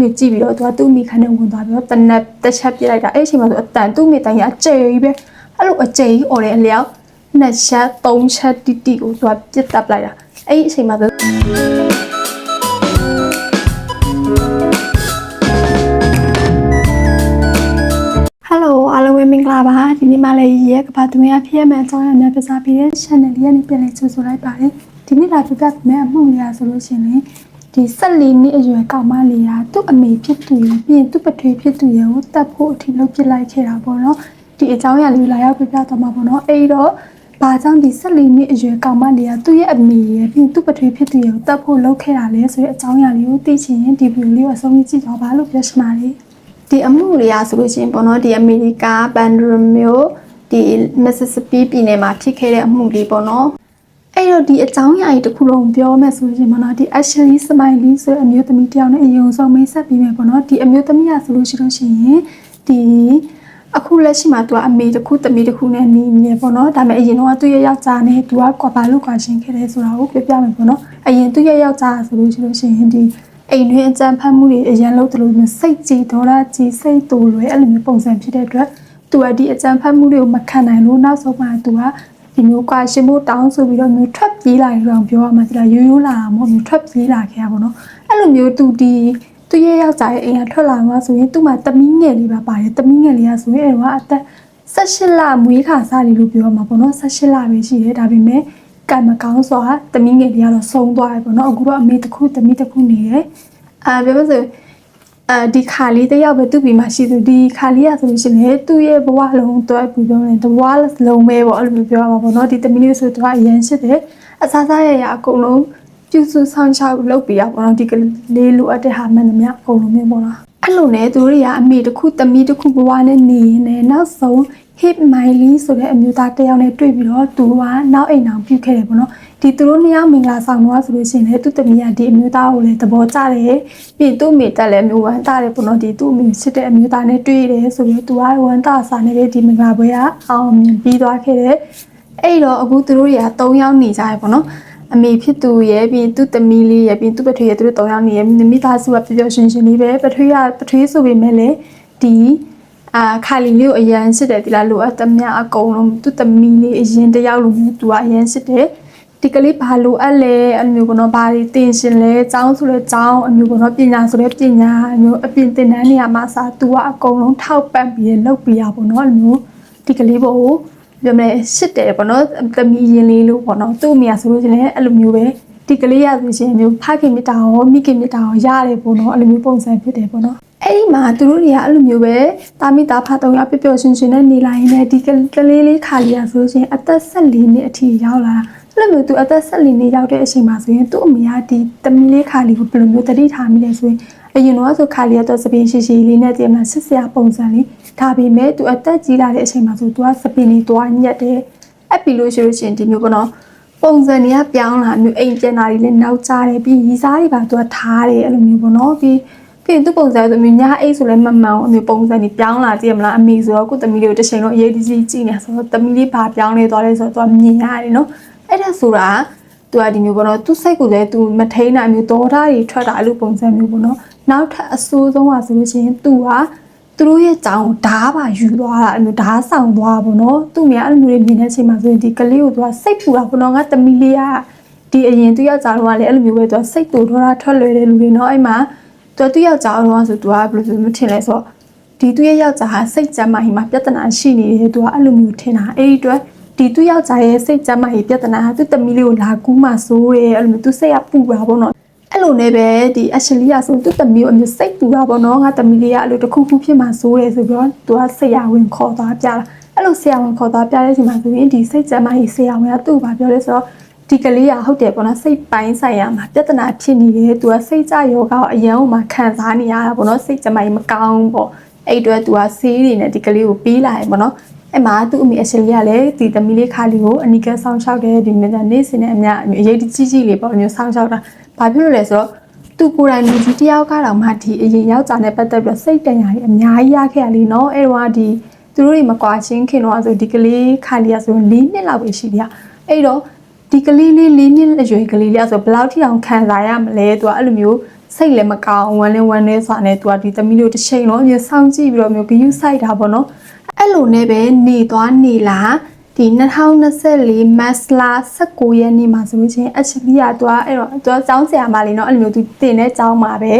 မျိုးကြည့်ပြီးတော့သူကသူ့မိခန်းနဲ့ဝင်သွားပြီးတော့တနက်တစ်ချက်ပြစ်လိုက်တာအဲ့အချိန်မှာဆိုအတန်သူ့မိတိုင်ကအကျယ်ကြီးပဲအဲ့လိုအကျယ်ကြီးអော်တဲ့အလျောက်နှစ်ချက်သုံးချက်တိတိကိုသူကပြစ်တက်လိုက်တာအဲ့ဒီအချိန်မှာဆိုဟယ်လိုအားလုံးပဲမင်္ဂလာပါဒီနေ့မှလည်းရဲကဘာသူများဖြစ်ရမယ်အကြောင်းအရာနဲ့ပြသပေးတဲ့ channel လေးကနေပြန်လည်ကြိုဆိုလိုက်ပါတယ်ဒီနေ့လာပြပြပေးမယ့်အမှုလေးရာဆိုလို့ရှိရင်လေ ဒီ14နှစ်အရွယ်ကောင်မလေးရာသူ့အမေဖြစ်သူရပြီးရင်သူ့ပထွေးဖြစ်သူရကိုတတ်ဖို့အထိလုပ်ပစ်လိုက်ခဲ့တာပေါ့နော်ဒီအကြောင်းအရာလေးကိုလာရောက်ပြပြသွားမှာပေါ့နော်အဲ့တော့ဘာကြောင့်ဒီ14နှစ်အရွယ်ကောင်မလေးကသူ့ရဲ့အမေရပြီးရင်သူ့ပထွေးဖြစ်သူရကိုတတ်ဖို့လုပ်ခဲ့တာလဲဆိုတဲ့အကြောင်းအရာလေးကိုသိချင်ရင်ဒီဗီဒီယိုလေးကိုအဆုံးကြည့်ကြပါလို့ပြောချင်ပါတယ်ဒီအမှုတွေကဆိုလို့ရှိရင်ပေါ့နော်ဒီအမေရိကဘန်ဒရမျိုးဒီမစ်ဆစ်စပီပြည်နယ်မှာဖြစ်ခဲ့တဲ့အမှုလေးပေါ့နော် အဲ့တော့ဒီအကြောင်းအရာကြီးတစ်ခုလုံးပြောမယ်ဆိုရင်ပေါ့နော်ဒီ Ashley Smiley ဆိုတဲ့အမျိုးသမီးတစ်ယောက်နဲ့အရင်ဆုံးမိတ်ဆက်ပြီးမယ်ပေါ့နော်ဒီအမျိုးသမီးကဆိုလို့ရှိလို့ရှိရင်ဒီအခုလက်ရှိမှာသူကအမေတစ်ခုသမီးတစ်ခုနဲ့နေနေပေါ့နော်ဒါပေမဲ့အရင်တော့သူ့ရဲ့ယောက်ျားနဲ့သူကကွာဘာလို့ကွာရှင်းခဲ့တယ်ဆိုတာကိုပြောပြမယ်ပေါ့နော်အရင်သူ့ရဲ့ယောက်ျားဆိုလို့ရှိလို့ရှိရင်ဒီအိမ်တွင်းအကြမ်းဖက်မှုတွေအရင်လုပ်တယ်လို့မျိုးစိတ်ကြည်ဒေါသကြည်စိတ်တူလွယ်အဲ့လိုမျိုးပုံစံဖြစ်တဲ့အတွက်သူကဒီအကြမ်းဖက်မှုတွေကိုမခံနိုင်လို့နောက်ဆုံးမှသူက ဒီမျိုးကွာရှင်းဖို့တောင်းဆိုပြီးတော့မျိုးထွက်ပြေးလာကြအောင်ပြောရမှာဒီလားရိုးရိုးလာတာမဟုတ်မျိုးထွက်ပြေးလာခဲ့ရပါတော့အဲ့လိုမျိုးသူဒီသူရဲ့ယောက်ျားရဲ့အိမ်ကထွက်လာမှဆိုရင်သူ့မှာတမီးငယ်လေးပါပါတယ်တမီးငယ်လေးကဆိုရင်အဲ့တော့အသက်18လမွေးခါစားလေးလို့ပြောရမှာပေါ့နော်18လပဲရှိတယ်ဒါပေမဲ့ကံမကောင်းစွာတမီးငယ်လေးကတော့ဆုံးသွားတယ်ပေါ့နော်အခုတော့အမေတစ်ခုတမီးတစ်ခုနေတယ်အာပြောပါစို့ အဲဒီခါလေးတယောက်ပဲသူ့ပြီးမှရှိသူဒီခါလေးရဆိုလို့ရှိရင်သူ့ရဲ့ဘဝလုံးတော့ပြီးပြောမယ်တဘဝလုံးပဲပေါ့အဲ့လိုမျိုးပြောရမှာပေါ့နော်ဒီတမီးလေးဆိုတော့အရန်ရှိတယ်အစားစားရရအကုန်လုံးပြုစုဆောင်ချောက်လုပ်ပြရပေါ့နော်ဒီကလေးလိုအပ်တဲ့ဟာမှန်သမျှအကုန်လုံးမျိုးပေါ့နော်အဲ့လိုနဲ့သူတို့တွေကအမေတစ်ခုတမီးတစ်ခုဘဝနဲ့နေနေတယ်နောက်ဆုံး hip miley ဆိုတဲ့အမျိုးသားတစ်ယောက်နဲ့တွေ့ပြီးတော့သူကနောက်အိမ်အောင်ပြုတ်ခဲ့တယ်ပေါ့နော်ဒီသူတို့နှစ်ယောက်မင်္ဂလာဆောင်တော့ဆိုလို့ရှိရင်လည်းသူ့တမီးကဒီအမျိုးသားကိုလည်းသဘောကျတယ်ပြီးသူ့မိတက်လည်းမျိုးဝမ်းတာတယ်ပေါ့နော်ဒီသူ့အမျိုးချစ်တဲ့အမျိုးသားနဲ့တွေ့တယ်ဆိုပြီးတော့သူကဝမ်းတာစာနေတဲ့ဒီမင်္ဂလာပွဲကအောင်မြင်ပြီးသွားခဲ့တယ်အဲ့တော့အခုသူတို့တွေက၃ယောက်နေကြရပေါ့နော်အမေဖြစ်သူရဲ့ပြီးသူ့သမီးလေးရဲ့ပြီးသူ့ပထွေးရဲ့သူတို့၃ယောက်နေရဲ့မိသားစုကပျော်ပျော်ရွှင်ရွှင်လေးပဲပထွေးကပထွေးဆိုပေမဲ့လည်းဒီ အာခါလီလေးကိုအရန်စစ်တယ်ဒီလားလိုအပ်သမျှအကုန်လုံးသူ့သမီးလေးအရင်တယောက်လိုမျိုးသူကအရန်စစ်တယ်ဒီကလေးဘာလိုအပ်လဲအမျိုးကတော့ဘာတွေတင်ရှင်လဲចောင်းဆိုလဲចောင်းအမျိုးကတော့ပညာဆိုလဲပညာအမျိုးအပြင်သင်တန်းနေရာမှာစာသူကအကုန်လုံးထောက်ပံ့ပြီးလုပ်ပြရပါတော့အမျိုးဒီကလေးပေါ့ပြောမလဲရှစ်တယ်ပေါ့နော်သမီးရင်လေးလို့ပေါ့နော်သူ့အမေကဆိုလို့ရှိရင်အဲ့လိုမျိုးပဲဒီကလေးရဆိုရှင်မျိုးဖခင်မြတ်တာရောမိခင်မြတ်တာရောရတယ်ပေါ့နော်အဲ့လိုမျိုးပုံစံဖြစ်တယ်ပေါ့နော် အဲ့ဒီမှာသူတို့တွေကအဲ့လိုမျိုးပဲတာမိသားဖတုံရပျော်ပျော်ရွှင်ရွှင်နဲ့နေလာရင်လည်းဒီကလေးလေးခါလေးရဆိုရှင်အသက်14နှစ်အထိရောက်လာတာအဲ့လိုမျိုးသူအသက်14နှစ်ရောက်တဲ့အချိန်မှာဆိုရင်သူ့အမေကဒီတမီးလေးခါလေးကိုဘယ်လိုမျိုးတတိထားမိလဲဆိုရင်အရင်တော့ဆိုခါလေးကတော့စပင်းရှိရှိလေးနဲ့တည်းမှာဆစ်စရာပုံစံလေးဒါပေမဲ့သူအသက်ကြီးလာတဲ့အချိန်မှာဆိုသူကစပင်းလေးတွားညက်တယ်အဲ့ပြီးလို့ရှိလို့ရှိရင်ဒီမျိုးပေါ့နော်ပုံစံတွေကပြောင်းလာမျိုးအိမ်ပြန်လာတွေလည်းနောက်ကျတယ်ပြီးရီစားတွေပါသူကထားတယ်အဲ့လိုမျိုးပေါ့နော်ပြီး ဖြစ်သူ့ပုံစံဆိုအမေညာအိတ်ဆိုလဲမမှန်အောင်အမေပုံစံကြီးပြောင်းလာကြည့်ရမလားအမေဆိုတော့ကိုသမီးလေးကိုတစ်ချိန်လုံးအရေးကြီးကြည့်နေဆိုတော့သမီးလေးဘာပြောင်းလဲသွားလဲဆိုတော့သူကမြင်ရတယ်နော်အဲ့ဒါဆိုတာသူကဒီမျိုးပေါ့နော်သူ့စိတ်ကိုလည်းသူမထိန်းတာမျိုးတော်တာတွေထွက်တာအဲ့လိုပုံစံမျိုးပေါ့နော်နောက်ထပ်အဆိုးဆုံးပါဆိုလို့ရှိရင်သူကသူတို့ရဲ့ကြောင်ဓားပါယူသွားတာအဲ့လိုဓားဆောင်သွားပေါ့နော်သူ့မိကအဲ့လိုမျိုးမြင်တဲ့အချိန်မှာဆိုရင်ဒီကလေးကိုသူကစိတ်ပူတာပေါ့နော်ငါသမီးလေးကဒီအရင်သူယောက်ျားတော့ကလည်းအဲ့လိုမျိုးပဲသူကစိတ်ပူတော့တာထွက်လွယ်တဲ့လူတွေနော်အဲ့မှာ သူကသူယောက်ျားတော့ဆိုသူကဘယ်လိုဆိုမထင်လဲဆိုတော့ဒီသူရဲ့ယောက်ျားဟာစိတ်ကြမ်းမာကြီးမှာပြဿနာရှိနေတယ်သူကအဲ့လိုမျိုးထင်တာအဲ့ဒီအတွက်ဒီသူယောက်ျားရဲ့စိတ်ကြမ်းမာကြီးပြဿနာဟာသူတမီလေးကိုလာကူးမှဆိုးတယ်အဲ့လိုမျိုးသူစိတ်ကပူတာပေါ့နော်အဲ့လိုနဲ့ပဲဒီအရှလီယာဆိုသူ့တမီးကိုအမျိုးစိတ်ပူတာပေါ့နော်ငါတမီးလေးကအဲ့လိုတစ်ခုခုဖြစ်မှဆိုးတယ်ဆိုပြီးတော့သူကဆရာဝန်ခေါ်သွားပြတာအဲ့လိုဆရာဝန်ခေါ်သွားပြတဲ့အချိန်မှာဆိုရင်ဒီစိတ်ကြမ်းမာရေးဆရာဝန်ကသူ့ကိုပြောလဲဆိုတော့ ဒီကလေးကဟုတ်တယ်ပေါ့နော်စိတ်ပိုင်းဆိုင်ရာမှာပြဿနာဖြစ်နေတယ်သူကစိတ်ကြယောဂကိုအရန်ဟိုမှာခံစားနေရတာပေါ့နော်စိတ်ကြမ်းမာရေးမကောင်းပေါ့အဲ့အတွက်သူကဆေးတွေနဲ့ဒီကလေးကိုပေးလာတယ်ပေါ့နော်အဲ့မှာသူ့အမေအရှင်လေးကလည်းဒီသမီးလေးခါလေးကိုအနီကဆောင်းလျှောက်တယ်ဒီနေ့နေ့စဉ်နဲ့အများအရေးကြီးကြီးလေးပေါ့အမျိုးဆောင်းလျှောက်တာဘာဖြစ်လို့လဲဆိုတော့သူကိုယ်တိုင်လူကြီးတယောက်ကတော့မှဒီအရင်ယောက်ျားနဲ့ပတ်သက်ပြီးတော့စိတ်တန်ရာကြီးအများကြီးရခဲ့ရလေနော်အဲ့တော့ဒီသူတို့တွေမကွာချင်းခင်တော့ဆိုဒီကလေးခါလီယာဆို၄နှစ်လောက်ပဲရှိသေးတာအဲ့တော့ ဒီကလေးလေး၄နှစ်အရွယ်ကလေးလေးဆိုဘယ်လောက်ထိအောင်ခံစားရမလဲသူကအဲ့လိုမျိုး စိတ်လည်းမကောင်းဝမ်းလည်းဝမ်းနေစွာနဲ့သူကဒီသမီးတို့တစ်ချိန်လုံးအမြဲစောင့်ကြည့်ပြီးတော့မျိုးဂယုစိုက်တာပေါ့နော်အဲ့လိုနဲ့ပဲနေသွားနေလာဒီ2024မတ်လ19ရက်နေ့မှာဆိုလို့ချင်းအချလီကသူကအဲ့တော့သူကចောင်းဆရာမလေးเนาะအဲ့လိုမျိုးသူတင်တဲ့ចောင်းမှာပဲ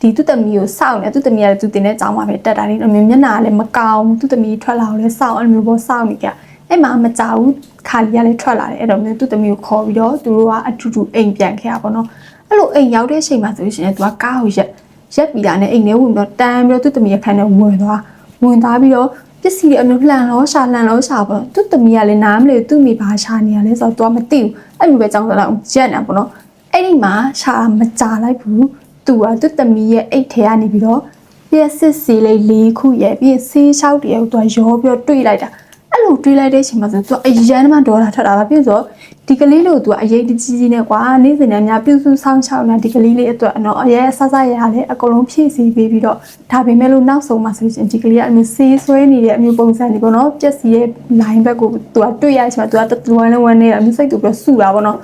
ဒီသူ့သမီးကိုစောင့်နေသူ့သမီးကလည်းသူတင်တဲ့ចောင်းမှာပဲတက်တာလေးအဲ့လိုမျိုးမျက်နှာကလည်းမကောင်းသူ့သမီးထွက်လာတော့လည်းစောင့်အဲ့လိုမျိုးပေါ့စောင့်နေကြ အဲ့မှာမကြောက်ဘူးခါလီကလည်းထွက်လာတယ်အဲ့တော့မျိုးသူ့သမီးကိုခေါ်ပြီးတော့သူတို့ကအထူးထူအိမ်ပြန်ခဲ့ရပါတော့အဲ့လိုအိမ်ရောက်တဲ့အချိန်မှာဆိုလို့ရှိရင်သူကကားကိုရက်ရက်ပြီးတာနဲ့အိမ်ထဲဝင်ပြီးတော့တန်းပြီးတော့သူ့သမီးရဲ့ခန်းထဲဝင်သွားဝင်သွားပြီးတော့ပစ္စည်းတွေအမျိုးလှန်လောရှာလှန်လောရှာပေါ့သူ့သမီးကလည်းနားမလဲသူ့မိဘာရှာနေရလဲဆိုတော့သူကမသိဘူးအဲ့လိုပဲကြောင်းတော့ရက်နေပေါ့နော်အဲ့ဒီမှာရှာမကြလိုက်ဘူးသူကသူ့သမီးရဲ့အိတ်ထဲကနေပြီးတော့ပြည့်စစ်စီလေး၄ခုရဲ့ပြီးရင်ဆေးလျှောက်တည်းကိုသူကရောပြီးတော့တွေးလိုက်တာအဲ့ လိုတွေးလိုက်တဲ့အချိန်မှာဆိုသူကအရန်မှဒေါ်လာထွက်တာပါပြည့်ဆိုဒီကလေးလို့သူကအရေးတကြီးကြီးနဲ့ကွာနေ့စဉ်နဲ့များပြုစုဆောင်ချောင်းနေဒီကလေးလေးအတွက်တော့အရေးဆဆရရလဲအကုန်လုံးဖြည့်ဆည်းပေးပြီးတော့ဒါပေမဲ့လို့နောက်ဆုံးမှဆိုရင်ဒီကလေးကအမျိုးဆေးဆွဲနေတဲ့အမျိုးပုံစံတွေပေါ့နော်ပြက်စီရဲ့ line ဘက်ကိုသူကတွေ့ရချင်မှသူကတဝမ်းလုံးဝမ်းနေတဲ့အမျိုးစိတ်သူပြီးတော့ဆူတာပေါ့နော်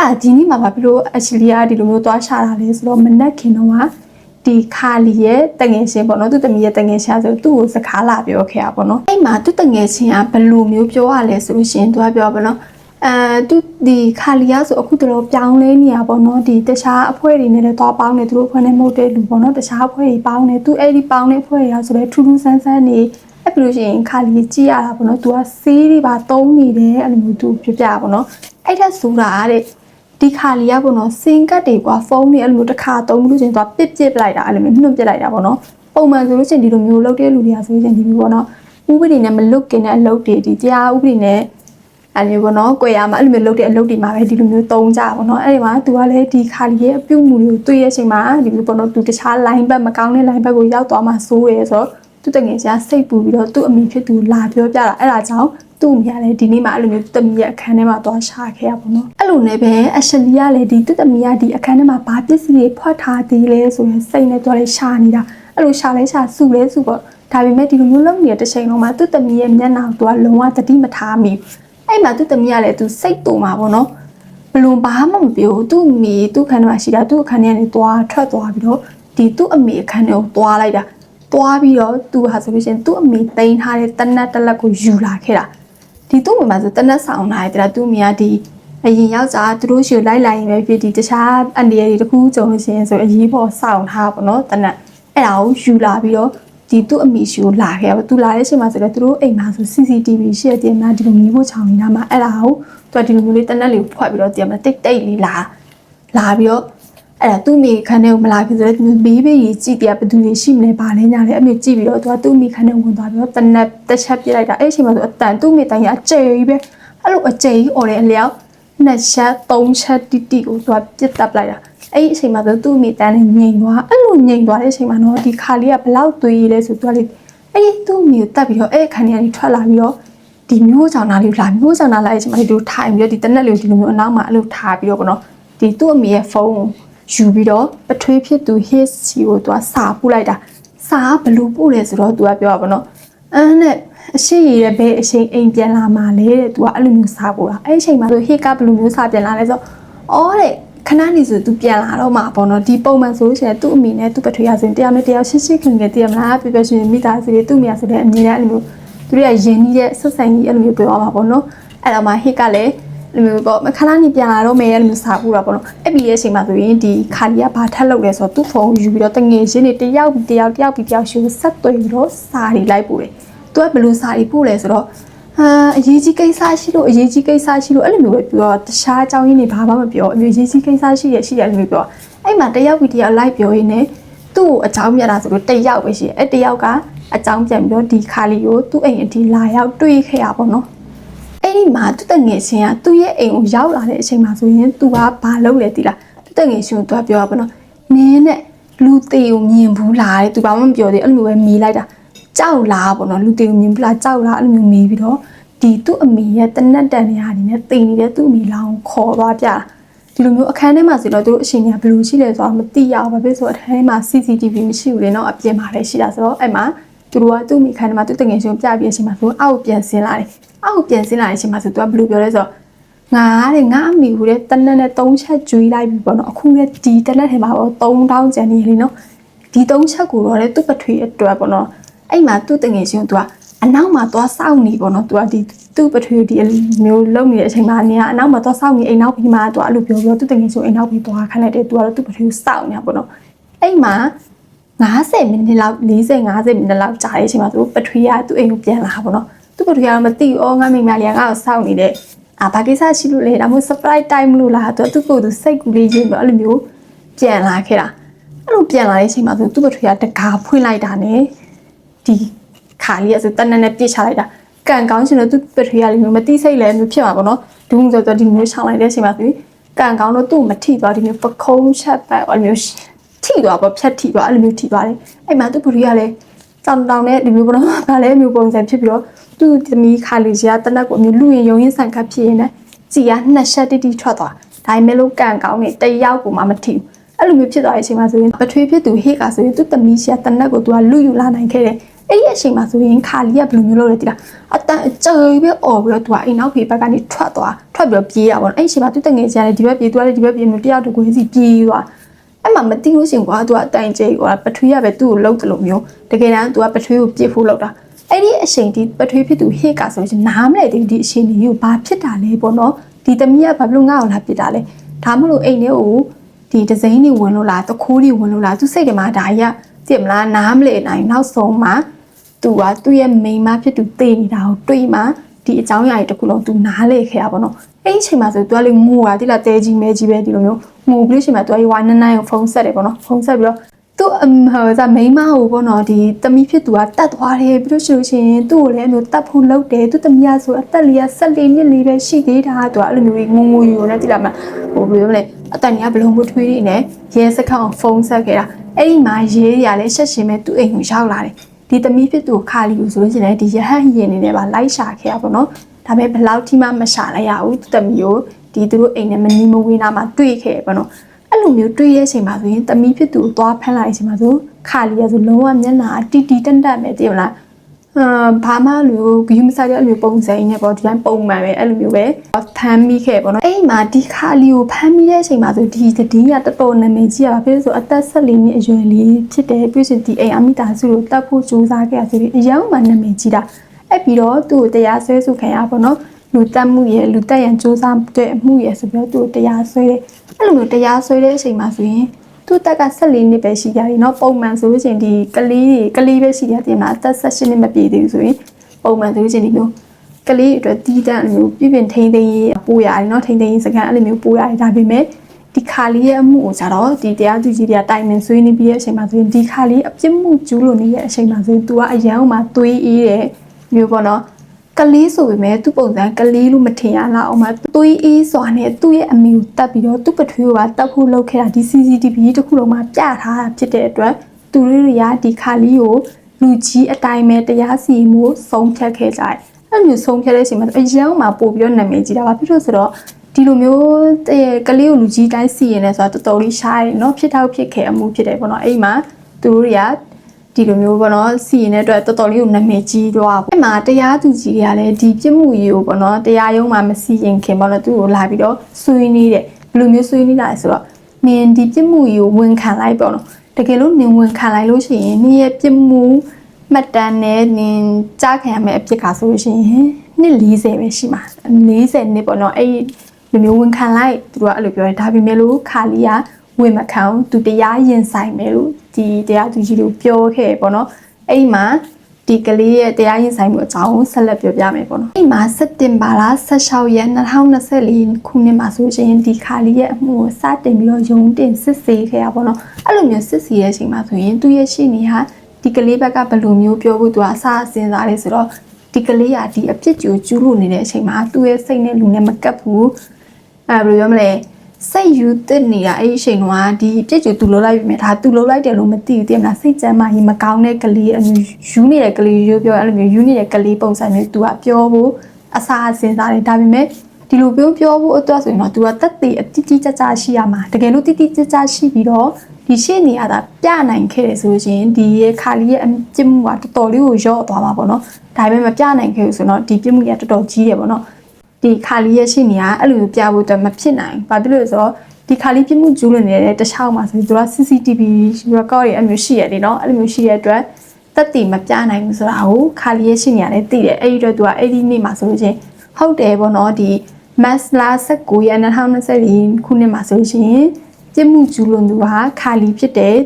အာဒီနေ့မှာဘာဖြစ်လို့အချီလီယာဒီလိုမျိုးသွားရှာတာလဲဆိုတော့မနက်ခင်တော့က ဒီခါလီရဲ့တငယ်ချင်းပေါ့နော်သူတမီးရဲ့တငယ်ချင်းဆိုသူ့ကိုစကားလာပြောခဲ့တာပေါ့နော်အဲ့မှာသူတငယ်ချင်းကဘယ်လိုမျိုးပြောရလဲဆိုလို့ရှိရင်သူကပြောပါတော့အဲသူဒီခါလီယာဆိုအခုတို့ပြောင်းလဲနေရပေါ့နော်ဒီတခြားအဖွဲ့တွေနဲ့လည်းသွားပေါင်းနေသူတို့အဖွဲ့နဲ့မဟုတ်တဲ့လူပေါ့နော်တခြားအဖွဲ့တွေပေါင်းနေသူအဲ့ဒီပေါင်းတဲ့အဖွဲ့တွေကဆိုလဲထူးထူးဆန်းဆန်းနေအဲ့ပြီးလို့ရှိရင်ခါလီကြည့်ရတာပေါ့နော်သူကဆေးတွေပါတုံးနေတယ်အဲ့လိုမျိုးသူပြပြပေါ့နော်အဲ့ထက်ဆိုတာတဲ့ ဒီခါလီကပေါ့နော်စင်ကတ်တွေကွာဖုန်းတွေအဲ့လိုမျိုးတစ်ခါသုံးလို့ချင်းသူကပစ်ပစ်လိုက်တာအဲ့လိုမျိုးနှုတ်ပစ်လိုက်တာပေါ့နော်ပုံမှန်ဆိုလို့ချင်းဒီလိုမျိုးလုပ်တဲ့လူတွေကဆိုရင်ဒီလိုပေါ့နော်ဥပဒေနဲ့မလွတ်กินတဲ့အလုပ်တွေဒီတရားဥပဒေနဲ့အဲ့လိုပေါ့နော်၊ကြွယ်ရမှာအဲ့လိုမျိုးလုပ်တဲ့အလုပ်တွေမှာပဲဒီလိုမျိုးသုံးကြပါတော့။အဲ့ဒီမှာသူကလည်းဒီခါလီရဲ့အပြုတ်မှုတွေကိုတွေ့ရတဲ့အချိန်မှာဒီလိုပေါ့နော်သူတခြား line ဘက်မကောင်းတဲ့ line ဘက်ကိုရောက်သွားမှစိုးရဲဆိုတော့သူတငယ်ချင်းစိတ်ပူပြီးတော့သူ့အမိဖြစ်သူလာပြောပြတာအဲ့ဒါကြောင့် သူ့အမိကလည်းဒီနေ့မှအဲ့လိုမျိုးသူ့တမီးရဲ့အခန်းထဲမှာသွားရှာခဲ့ရပါတော့။အဲ့လိုနဲ့ပဲအရှလီကလည်းဒီသူ့တမီးကဒီအခန်းထဲမှာဘာပစ္စည်းတွေဖွက်ထားသေးလဲဆိုရင်စိတ်နဲ့သွားလေးရှာနေတာ။အဲ့လိုရှာလဲရှာစုလဲစုပေါ့ဒါပေမဲ့ဒီလိုမျိုးလုပ်နေတဲ့တစ်ချိန်လုံးမှာသူ့တမီးရဲ့မျက်နှာကိုသူကလုံးဝသတိမထားမိဘူး။အဲ့မှာသူ့တမီးကလည်းသူစိတ်တူမှာပေါ့နော်။ဘလို့ဘာမှမပြောသူ့မိသူ့ခန်းထဲမှာရှိတာသူ့အခန်းထဲကနေသွားထွက်သွားပြီးတော့ဒီသူ့အမေအခန်းထဲကိုသွားလိုက်တာသွားပြီးတော့သူဟာဆိုလို့ရှိရင်သူ့အမေတိန်ထားတဲ့တနတ်တစ်လက်ကိုယူလာခဲ့တာ ဒီသူ့မိမဆိုတနတ်ဆောင်လာတယ်သူ့မိကဒီအရင်ယောက်ျားသူတို့ရှိကိုလိုက်လိုက်ရင်ပဲဖြစ်ဒီတခြားအန်ဒီရတွေတခုကြုံလို့ရှိရင်ဆိုအရေးပေါ်ဆောင်ထားပါတော့တနတ်အဲ့ဒါကိုယူလာပြီးတော့ဒီသူ့အမိရှိကိုလာခဲ့ပါသူလာတဲ့အချိန်မှာဆိုတော့သူတို့အိမ်မှာဆို CCTV ရှိတဲ့တင်မှာဒီလိုမျိုးဖို့ချောင်းနေတာမှာအဲ့ဒါကိုသူကဒီလိုမျိုးလေးတနက်လေးကိုဖွက်ပြီးတော့တင်မှာတိတ်တိတ်လေးလာလာပြီးတော့ အဲ့ဒါသူ့မိခန်းထဲကိုမလာဖြစ်ဆိုတော့ဘေးဘေးကြီးကြည့်တယ်ဘယ်သူတွေရှိမလဲပါလဲညာလဲအမေကြည့်ပြီးတော့သူကသူ့မိခန်းထဲဝင်သွားပြီးတော့တနက်တစ်ချက်ပြစ်လိုက်တာအဲ့အချိန်မှာဆိုအတန်သူ့မိတိုင်းကအကျယ်ကြီးပဲအဲ့လိုအကျယ်ကြီးអော်တဲ့အလျောက်နှစ်ချက်သုံးချက်တိတိကိုသူကပြစ်တက်လိုက်တာအဲ့ဒီအချိန်မှာဆိုသူ့မိတန်းနဲ့ငြိမ်သွားအဲ့လိုငြိမ်သွားတဲ့အချိန်မှာတော့ဒီခါလေးကဘလောက်သွေးလဲဆိုသူကလေအဲ့ဒီသူ့မိကိုတက်ပြီးတော့အဲ့ခန်းထဲကနေထွက်လာပြီးတော့ဒီမျိုးကြောင်သားလေးလာမျိုးကြောင်သားလာတဲ့အချိန်မှာဒီလိုထိုင်ပြီးတော့ဒီတနက်လေးကိုဒီလိုမျိုးအနောက်မှာအဲ့လိုထားပြီးတော့ပေါ့နော်ဒီသူ့အမေရဲ့ဖုန်းကို ယူပြီးတော့ပထွေးဖြစ်သူ his စီကိုသူကစာပို့လိုက်တာစာကဘလို့ပို့လဲဆိုတော့သူကပြောပါတော့အန်းနဲ့အရှိရရဲ့ဘဲအချိန်အိမ်ပြန်လာမှလေတဲ့သူကအဲ့လိုမျိုးစာပို့တာအဲ့ဒီအချိန်မှာသူ hit ကဘလို့မျိုးစာပြန်လာလဲဆိုအော်တဲ့ခဏနေဆိုသူပြန်လာတော့မှာပေါ့နော်ဒီပုံမှန်ဆိုလို့ရှိရင်သူ့အမိနဲ့သူ့ပထွေးရဆိုရင်တရားနဲ့တရားရှင်းရှင်းခင်ခင်တည်ရမလားပြပြရှင်မိသားစုတွေသူ့မိသားစုတွေအမြင်နဲ့အဲ့လိုမျိုးသူတို့ကယဉ်နီးတဲ့ဆက်ဆံကြီးအဲ့လိုမျိုးပြောရမှာပေါ့နော်အဲ့တော့မှ hit ကလည်း လိုမျိုးပေါ့ခလာနေပြန်လာတော့မယ်အဲ့လိုမျိုးစာပူတာပေါ့နော်အဲ့ပြီးရဲ့အချိန်မှာဆိုရင်ဒီခါလီကဘာထက်လုပ်လဲဆိုတော့သူ့ဖုန်းယူပြီးတော့တငယ်ချင်းတွေတယောက်ပြီးတယောက်တယောက်ပြီးတယောက်ရှူဆက်သွယ်ပြီးတော့စာတွေလိုက်ပို့တယ်သူကဘယ်လိုစာတွေပို့လဲဆိုတော့အာအရေးကြီးကိစ္စရှိလို့အရေးကြီးကိစ္စရှိလို့အဲ့လိုမျိုးပဲပြောတခြားအကြောင်းရင်းတွေဘာမှမပြောအရေးကြီးကိစ္စရှိရရှိတယ်လို့ပြောအဲ့မှာတယောက်ပြီးတယောက်လိုက်ပြောရင်းနဲ့သူ့ကိုအကြောင်းပြတာဆိုလို့တယောက်ပဲရှိတယ်အဲ့တယောက်ကအကြောင်းပြန်ပြီးတော့ဒီခါလီကိုသူ့အိမ်အထိလာရောက်တွေ့ခဲ့ရပါတော့ အဲ့ဒီမှာသူတငယ်ချင်းကသူ့ရဲ့အိမ်ကိုရောက်လာတဲ့အချိန်မှာဆိုရင်သူကဘာလုပ်လဲသိလားသူတငယ်ချင်းကိုသူကပြောပါတော့နင်းနဲ့လူသေးကိုမြင်ဘူးလားတဲ့သူဘာမှမပြောသေးအဲ့လိုမျိုးပဲမေးလိုက်တာကြောက်လားပေါ့နော်လူသေးကိုမြင်ဘူးလားကြောက်လားအဲ့လိုမျိုးမေးပြီးတော့ဒီသူ့အမေရဲ့တနက်တန်နေရာနေနဲ့တိမ်နေတဲ့သူ့အမေလောင်ခေါ်သွားပြတာဒီလိုမျိုးအခန်းထဲမှာဆိုတော့သူတို့အရှင်ကဘယ်လိုရှိလဲဆိုတော့မသိရဘူးဘာဖြစ်ဆိုအခန်းထဲမှာ CCTV မရှိဘူးလေနော်အပြင်မှာလည်းရှိတာဆိုတော့အဲ့မှာ သူတို့ကသူ့မိခိုင်းထဲမှာသူ့တငယ်ချင်းပြပြီးအချိန်မှာဆိုအောက်ပြန်ဆင်းလာတယ်အောက်ပြန်ဆင်းလာတဲ့အချိန်မှာဆိုသူကဘယ်လိုပြောလဲဆိုတော့ငါတဲ့ငါအမိဟူတဲ့တနက်နဲ့၃ချက်ကျွေးလိုက်ပြီပေါ့နော်အခုလေဒီတနက်ထဲမှာပေါ့3000ကျန်နေလေနော်ဒီ၃ချက်ကိုတော့လေသူ့ပထွေအတွက်ပေါ့နော်အဲ့မှာသူ့တငယ်ချင်းကသူကအနောက်မှာသွားစောင့်နေပေါ့နော်သူကဒီသူ့ပထွေဒီမျိုးလုံနေတဲ့အချိန်မှာနေကအနောက်မှာသွားစောင့်နေအိမ်နောက်ပြီးမှသူကအဲ့လိုပြောပြောသူ့တငယ်ချင်းအိမ်နောက်ပြီးသွားခိုင်းလိုက်တယ်သူကတော့သူ့ပထွေကိုစောင့်နေတာပေါ့နော်အဲ့မှာ 90မိနစ်လောက်40 50မိနစ်လောက်ကြာတဲ့အချိန်မှာသူပထွေကသူ့အိမ်ကိုပြန်လာပါတော့သူ့ပထွေကတော့မသိဘူးအော်ငါမိမလေးကငါ့ကိုစောင့်နေတဲ့အာဘာကိစ္စရှိလို့လဲဒါမှမဟုတ် surprise time လို့လားသူသူ့ကိုယ်သူစိတ်ကူလေးချင်းပေါ့အဲ့လိုမျိုးပြန်လာခဲ့တာအဲ့လိုပြန်လာတဲ့အချိန်မှာသူသူ့ပထွေကတကားဖွင့်လိုက်တာ ਨੇ ဒီခါလေးကဆိုတနက်နဲ့ပြစ်ချလိုက်တာကန်ကောင်းရှင်လို့သူ့ပထွေကလည်းမျိုးမတိစိတ်လည်းမျိုးဖြစ်မှာပေါ့နော်ဒုံဆိုတော့ဒီမျိုးချောင်းလိုက်တဲ့အချိန်မှာသူကန်ကောင်းတော့သူ့မထိသွားဒီမျိုးပခုံးချက်ပတ်အဲ့လိုမျိုး ထိသွားပေါ့ဖြတ်ထိသွားအဲ့လိုမျိုးထိသွားတယ်အဲ့မှာသူ့ဘူရီကလည်းတောင်တောင်နဲ့ဒီမျိုးပေါ့နော်ဗာလဲမျိုးပုံစံဖြစ်ပြီးတော့သူ့သမီးခါလီကြီးကတနက်ကိုအမျိုးလူရင်ယုံရင်ဆန်ခတ်ဖြစ်ရင်လည်းစီကနှစ်ချက်တိတိထွက်သွားဒါပေမဲ့လို့ကန်ကောင်းနေတယောက်ကိုမှမထိဘူးအဲ့လိုမျိုးဖြစ်သွားတဲ့အချိန်မှာဆိုရင်ပထွေးဖြစ်သူဟေ့ကဆိုရင်သူ့သမီးရှိကတနက်ကိုသူကလူယူလာနိုင်ခဲ့တယ်အဲ့ဒီအချိန်မှာဆိုရင်ခါလီကဘယ်လိုမျိုးလုပ်လဲတိလားအတန်အကျယ်ပဲអော်ပြီးတော့သူကအိမ်နောက်ဖေးဘက်ကနေထွက်သွားထွက်ပြီးတော့ပြေးတာပေါ့နော်အဲ့ဒီအချိန်မှာသူတငယ်ချင်းကလည်းဒီဘက်ပြေးသူကလည်းဒီဘက်ပြေးမျိုးတယောက်တကူစီပြေးသွား အဲ့မှာမသိလို့ရှရင်ကွာ तू ကအတိုင်ကျိကွာပထွေးရပဲသူ့ကိုလှုပ်တယ်လို့မျိုးတကယ်တမ်း तू ကပထွေးကိုပြစ်ဖို့လှုပ်တာအဲ့ဒီအချိန်ဒီပထွေးဖြစ်သူဟစ်ကဆိုရင်နားမလဲသေးဘူးဒီအချိန်ကြီးကိုဘာဖြစ်တာလဲပေါ့နော်ဒီသမီးကဘာလို့ငါ့ကိုလာပြစ်တာလဲဒါမှမလို့အိမ်ထဲကိုဒီဒီဇိုင်းတွေဝင်လို့လားတခိုးတွေဝင်လို့လားသူစိတ်ထဲမှာဒါကြီးကသိမလားနားမလဲနိုင်နောက်ဆုံးမှာ तू ကသူ့ရဲ့မိန်းမဖြစ်သူတေးနေတာကိုတွေးမှ ဒီအကြောင်းအရာတွေတခုလုံးသူနားလေခဲ့ရပါတော့အဲ့ဒီအချိန်မှာဆိုသူကလေငိုတာတိလာတဲကြီးမဲကြီးပဲဒီလိုမျိုးငိုပြီးလို့ရှိမှသူကရွာနန်းနန်းကိုဖုန်းဆက်တယ်ပေါ့နော်ဖုန်းဆက်ပြီးတော့သူ့အဟိုဇာမိန်းမကိုပေါ့နော်ဒီတမီးဖြစ်သူကတတ်သွားတယ်ပြီးလို့ရှိလို့ရှိရင်သူ့ကိုလည်းအမျိုးတတ်ဖို့လုပ်တယ်သူ့တမီးကဆိုအသက်လေးက14နှစ်လေးပဲရှိသေးတာသူကအဲ့လိုမျိုးငိုငိုယူနေတိလာမှဟိုဘယ်လိုလဲအတန်ကြီးကဘလုံးကိုထွေးနေရဲစကောင်ဖုန်းဆက်ခဲ့တာအဲ့ဒီမှာရေးရလဲရှက်ရှင်ပဲသူ့အိမ်ကိုရောက်လာတယ် ဒီသမီးဖြစ်သူကိုခါလီကိုဆိုလို့ရှိရင်ဒီရဟတ်ရင်နေနဲ့ပါလိုက်ရှာခဲ့ရပါတော့ဒါပေမဲ့ဘယ်လောက်ထိမှမရှာလိုက်ရဘူးသူသမီးကိုဒီသူတို့အိမ်နဲ့မနီးမဝေးနာမှာတွေ့ခဲ့ပါတော့အဲ့လိုမျိုးတွေ့ရတဲ့အချိန်မှာဆိုရင်သမီးဖြစ်သူကိုသွားဖမ်းလိုက်တဲ့အချိန်မှာဆိုခါလီကဆိုလုံးဝမျက်နှာတီတီတက်တက်ပဲတည်မလား အာဘာမှလူဂယူမစားတဲ့အလိုပုံစံနဲ့ပေါ့ဒီတိုင်းပုံမှန်ပဲအဲ့လိုမျိုးပဲဖမ်းမိခဲ့ပေါ့နော်အဲ့ဒီမှာဒီခါလီကိုဖမ်းမိတဲ့အချိန်မှာဆိုဒီသတင်းကတော်တော်နာမည်ကြီးရပါဖြစ်ဆိုအသက်14နှစ်အရွယ်လေးဖြစ်တယ်ပြီးဆိုဒီအိမ်အမိသားစုကိုတတ်ဖို့ကြိုးစားခဲ့ရဆိုပြီးအယောင်မှနာမည်ကြီးတာအဲ့ပြီးတော့သူ့ကိုတရားဆွဲဆိုခံရပါတော့လူတက်မှုရဲ့လူတက်ရန်စူးစမ်းတဲ့အမှုရဲ့ဆိုပြီးတော့သူ့ကိုတရားဆွဲတယ်အဲ့လိုမျိုးတရားဆွဲတဲ့အချိန်မှာဆိုရင် သူ့တက်က14နှစ်ပဲရှိကြတယ်เนาะပုံမှန်ဆိုလို့ရှိရင်ဒီကလေးတွေကလေးပဲရှိကြတယ်မှာအသက်18နှစ်မပြည့်သေးဘူးဆိုရင်ပုံမှန်ဆိုလို့ရှိရင်ဒီမျိုးကလေးအတွက်တီးတန့်အမျိုးပြပြင်ထိန်းသိမ်းရေးပို့ရတယ်เนาะထိန်းသိမ်းရေးစကန်အဲ့လိုမျိုးပို့ရတယ်ဒါပေမဲ့ဒီခါလေးရဲ့အမှုကိုကြတော့ဒီတရားသူကြီးတွေကတိုင်ပင်ဆွေးနွေးပြီးတဲ့အချိန်မှာဆိုရင်ဒီခါလေးအပြစ်မှုကျူးလွန်နေတဲ့အချိန်မှာဆိုရင် तू ကအရန်အောင်မှာသွေးအေးတယ်မျိုးပေါ့နော် ကလေးဆိုပေမဲ့သူ့ပုံစံကလေးလို့မထင်ရလားအောင်မသွေးအေးစွာနဲ့သူ့ရဲ့အမေကိုတတ်ပြီးတော့သူ့ပထွေးကိုပါတတ်ဖို့လုပ်ခဲ့တာဒီ CCTV တခုလုံးမှာပြထားတာဖြစ်တဲ့အတွက်သူတို့တွေကဒီခါလေးကိုလူကြီးအတိုင်းပဲတရားစီရင်မှုဆုံးဖြတ်ခဲ့ကြတယ်အဲ့လိုမျိုးဆုံးဖြတ်တဲ့အချိန်မှာအရန်မှာပို့ပြီးတော့နာမည်ကြီးတာပါဖြစ်လို့ဆိုတော့ဒီလိုမျိုးတဲ့ကလေးကိုလူကြီးတိုင်းစီရင်နေဆိုတာတော်တော်လေးရှားတယ်เนาะဖြစ်ထောက်ဖြစ်ခဲ့အမှုဖြစ်တယ်ပေါ့နော်အဲ့မှာသူတို့တွေက ဒီလိုမျိုးပေါ့နော်စီရင်တဲ့အတွက်တော်တော်လေးကိုနာမည်ကြီးတော့အဲ့မှာတရားသူကြီးတွေကလည်းဒီပြစ်မှုကြီးကိုပေါ့နော်တရားရုံးမှာမစီရင်ခင်ပေါ့နော်သူ့ကိုလာပြီးတော့ဆွေးနွေးတယ်ဘယ်လိုမျိုးဆွေးနွေးလာလဲဆိုတော့နင်ဒီပြစ်မှုကြီးကိုဝန်ခံလိုက်ပေါ့နော်တကယ်လို့နင်ဝန်ခံလိုက်လို့ရှိရင်နင်ရဲ့ပြစ်မှုမှတ်တမ်းနဲ့နင်ကြားခံရမယ့်အဖြစ်ကဆိုလို့ရှိရင်နှစ်40ပဲရှိမှာ40နှစ်ပေါ့နော်အဲ့ဒီလိုမျိုးဝန်ခံလိုက်သူကအဲ့လိုပြောတယ်ဒါပေမဲ့လို့ခါလီက ဝင်မခံဘူးသူတရားရင်ဆိုင်မယ်လို့ဒီတရားသူကြီးတို့ပြောခဲ့ပေါ့နော်အဲ့ဒီမှာဒီကလေးရဲ့တရားရင်ဆိုင်မှုအကြောင်းကိုဆက်လက်ပြောပြမယ်ပေါ့နော်အဲ့မှာစက်တင်ဘာလ16ရက်2024ခုနှစ်မှာဆိုရှင်ဒီခါလေးရဲ့အမှုကိုစတင်ပြီးတော့ယုံတင်စစ်ဆေးခဲ့ရပေါ့နော်အဲ့လိုမျိုးစစ်ဆေးတဲ့အချိန်မှာဆိုရင်သူရဲ့ရှေ့နေဟာဒီကလေးဘက်ကဘယ်လိုမျိုးပြောဖို့သူကအစအစဉ်းစားလဲဆိုတော့ဒီကလေးကဒီအပြစ်ကြိုကျူးလို့နေတဲ့အချိန်မှာသူ့ရဲ့စိတ်နဲ့လူနဲ့မကပ်ဘူးအဲဘယ်လိုပြောမလဲ စိတ်ယူတက်နေတာအဲ့ဒီအချိန်ကဒီပြစ်ကျူသူလှုပ်လိုက်ပြီမဲ့ဒါသူလှုပ်လိုက်တယ်လို့မသိဘူးတင်မလားစိတ်ကြမ်းမှရင်မကောင်းတဲ့ကလေးအမျိုးယူနေတဲ့ကလေးရိုးပြောအဲ့လိုမျိုးယူနေတဲ့ကလေးပုံစံမျိုး तू ကပြောဖို့အစားအစဉ်းစားတယ်ဒါပေမဲ့ဒီလိုပြောပြောဖို့အတွက်ဆိုရင်တော့ तू ကတက်တည်အတိတိကျကျရှိရမှာတကယ်လို့တိတိကျကျရှိပြီးတော့ဒီရှေ့နေရတာပြနိုင်ခဲ့တယ်ဆိုရင်ဒီရဲ့ခါလေးရဲ့အပြစ်မှုကတော်တော်လေးကိုရော့သွားမှာပေါ့နော်ဒါပေမဲ့မပြနိုင်ခဲ့ဘူးဆိုတော့ဒီပြစ်မှုကတော်တော်ကြီးတယ်ပေါ့နော် ဒီခါလီရဲ့ရှိနေတာအဲ့လိုပြဖို့အတွက်မဖြစ်နိုင်ဘာဖြစ်လို့လဲဆိုတော့ဒီခါလီပြမှုကျူးလွန်နေတဲ့တခြားမှာဆိုသူက CCTV record တွေအမျိုးရှိရတယ်နော်အဲ့လိုမျိုးရှိရတဲ့အတွက်တက်တည်မပြနိုင်ဘူးဆိုတာကိုခါလီရဲ့ရှိနေတာလည်းသိတယ်အဲ့ဒီတော့သူကအဲ့ဒီနေ့မှာဆိုလို့ချင်းဟုတ်တယ်ပေါ့နော်ဒီ mass la 19ရက်2024ခုနှစ်မှာဆိုရှင်ပြမှုကျူးလွန်သူဟာခါလီဖြစ်တယ်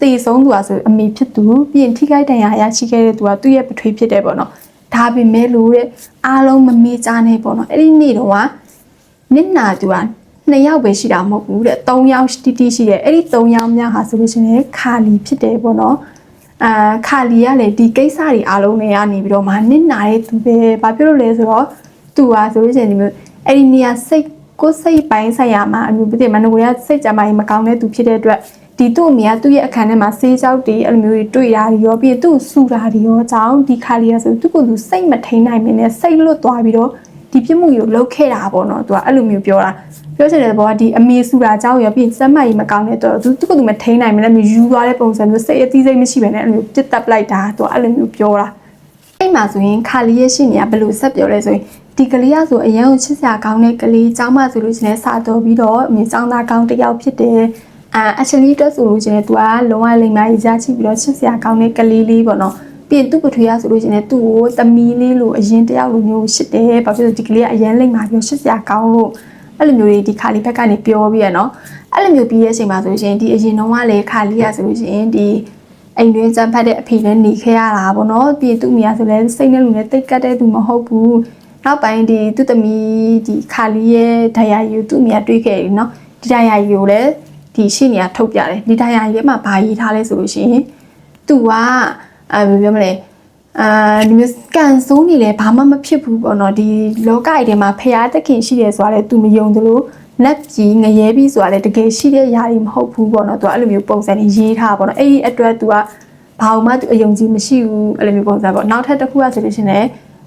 တေဆုံးသူဟာဆိုအမိဖြစ်သူပြီးရင်ထိခိုက်ဒဏ်ရာရရှိခဲ့တဲ့သူဟာသူ့ရဲ့ပထွေးဖြစ်တယ်ပေါ့နော် ဒါပေမဲ့လို့တဲ့အားလုံးမမေ့ကြနဲ့ပေါ့နော်အဲ့ဒီနေ့တော့ကနစ်နာသူကနှစ်ယောက်ပဲရှိတာမဟုတ်ဘူးတဲ့၃ယောက်တိတိရှိတယ်အဲ့ဒီ၃ယောက်များဟာဆိုလို့ရှိရင်ခါလီဖြစ်တယ်ပေါ့နော်အာခါလီကလည်းဒီကိစ္စတွေအားလုံးတွေကနေပြီးတော့မှနစ်နာတဲ့သူပဲဘာဖြစ်လို့လဲဆိုတော့သူဟာဆိုလို့ရှိရင်ဒီမျိုးအဲ့ဒီနေရာစိတ်ကိုယ်စိတ်ပိုင်းဆိုင်ရာမှာအမျိုးပြည့်မနကိုရစိတ်ကြမ်းပိုင်းမကောင်းတဲ့သူဖြစ်တဲ့အတွက် ဒီသူ့အမေကသူ့ရဲ့အခန်းထဲမှာဆေးကြောက်တီးအဲ့လိုမျိုးတွေတွေ့တာရောပြီးသူ့ဆူတာရောကြောင့်ဒီခါလေးကဆိုသူ့ကိုယ်သူစိတ်မထိန်နိုင်မင်းနဲ့စိတ်လွတ်သွားပြီးတော့ဒီပြစ်မှုကိုလုပ်ခဲ့တာပေါ့နော်သူကအဲ့လိုမျိုးပြောတာပြောချင်တဲ့ဘောကဒီအမေဆူတာကြောင့်ရောပြီးစက်မကြီးမကောင်းတဲ့တော့သူသူ့ကိုယ်သူမထိန်နိုင်မင်းနဲ့ယူသွားတဲ့ပုံစံမျိုးစိတ်အသေးစိတ်မရှိဘဲနဲ့အဲ့လိုမျိုးပြစ်တက်လိုက်တာသူကအဲ့လိုမျိုးပြောတာအဲ့မှာဆိုရင်ခါလေးရဲ့ရှင့်နေကဘယ်လိုဆက်ပြောလဲဆိုရင်ဒီကလေးကဆိုအရန်ကိုချစ်စရာကောင်းတဲ့ကလေးចောင်းမဆိုလို့ရှင်လဲစာတော်ပြီးတော့အမေចောင်းသားကောင်းတစ်ယောက်ဖြစ်တယ် အာ actually တက်ဆိုလို့ရှိရင် तू ကလုံးဝလိမ်မာရေးချချိပြီးတော့ချစ်စရာကောင်းတဲ့ကလေးလေးပေါ့နော်ပြီးရင်သူ့ပထွေးရဆိုလို့ရှိရင်သူ့ကိုသမီးလေးလိုအရင်တယောက်လိုမျိုးရှစ်တယ်ဘာဖြစ်လို့ဒီကလေးကအရန်လိမ်မာပြီးတော့ချစ်စရာကောင်းလို့အဲ့လိုမျိုးတွေဒီခါလီဘက်ကနေပြောပြီးရနော်အဲ့လိုမျိုးပြီးတဲ့အချိန်မှာဆိုလို့ရှိရင်ဒီအရင်တော့ကလည်းခါလီရဆိုလို့ရှိရင်ဒီအိမ်တွင်းစံဖတ်တဲ့အဖေနဲ့နေခဲ့ရတာပေါ့နော်ပြီးရင်သူ့မိသားစုလည်းစိတ်နဲ့လူနဲ့တိတ်ကတ်တဲ့သူမဟုတ်ဘူးနောက်ပိုင်းဒီသူ့သမီးဒီခါလီရဲ့ဒိုင်ယာရီကိုသူ့မိကတွေးခဲ့တယ်နော်ဒီဒိုင်ယာရီကိုလည်း ဒီရှေ့နေရထုတ်ပြတယ်ဒီတိုင်ယာကြီးထဲမှာဘာရေးထားလဲဆိုလို့ရှိရင်သူကအဲဘယ်ပြောမလဲအာဒီမျိုးကန်ဆိုးနေလဲဘာမှမဖြစ်ဘူးပေါ့နော်ဒီလောကကြီးထဲမှာဖရာတခင်ရှိတယ်ဆိုတာလဲသူမယုံသလိုလက်ကြီးငရဲပြီးဆိုတာလဲတကယ်ရှိတဲ့ຢာတွေမဟုတ်ဘူးပေါ့နော်သူကအဲ့လိုမျိုးပုံစံနေရေးထားပေါ့နော်အဲ့ဒီအတွက်သူကဘာမှသူအယုံကြည်မရှိဘူးအဲ့လိုမျိုးပုံစံပေါ့နောက်ထပ်တစ်ခုကဆိုလို့ရှိရင်လဲ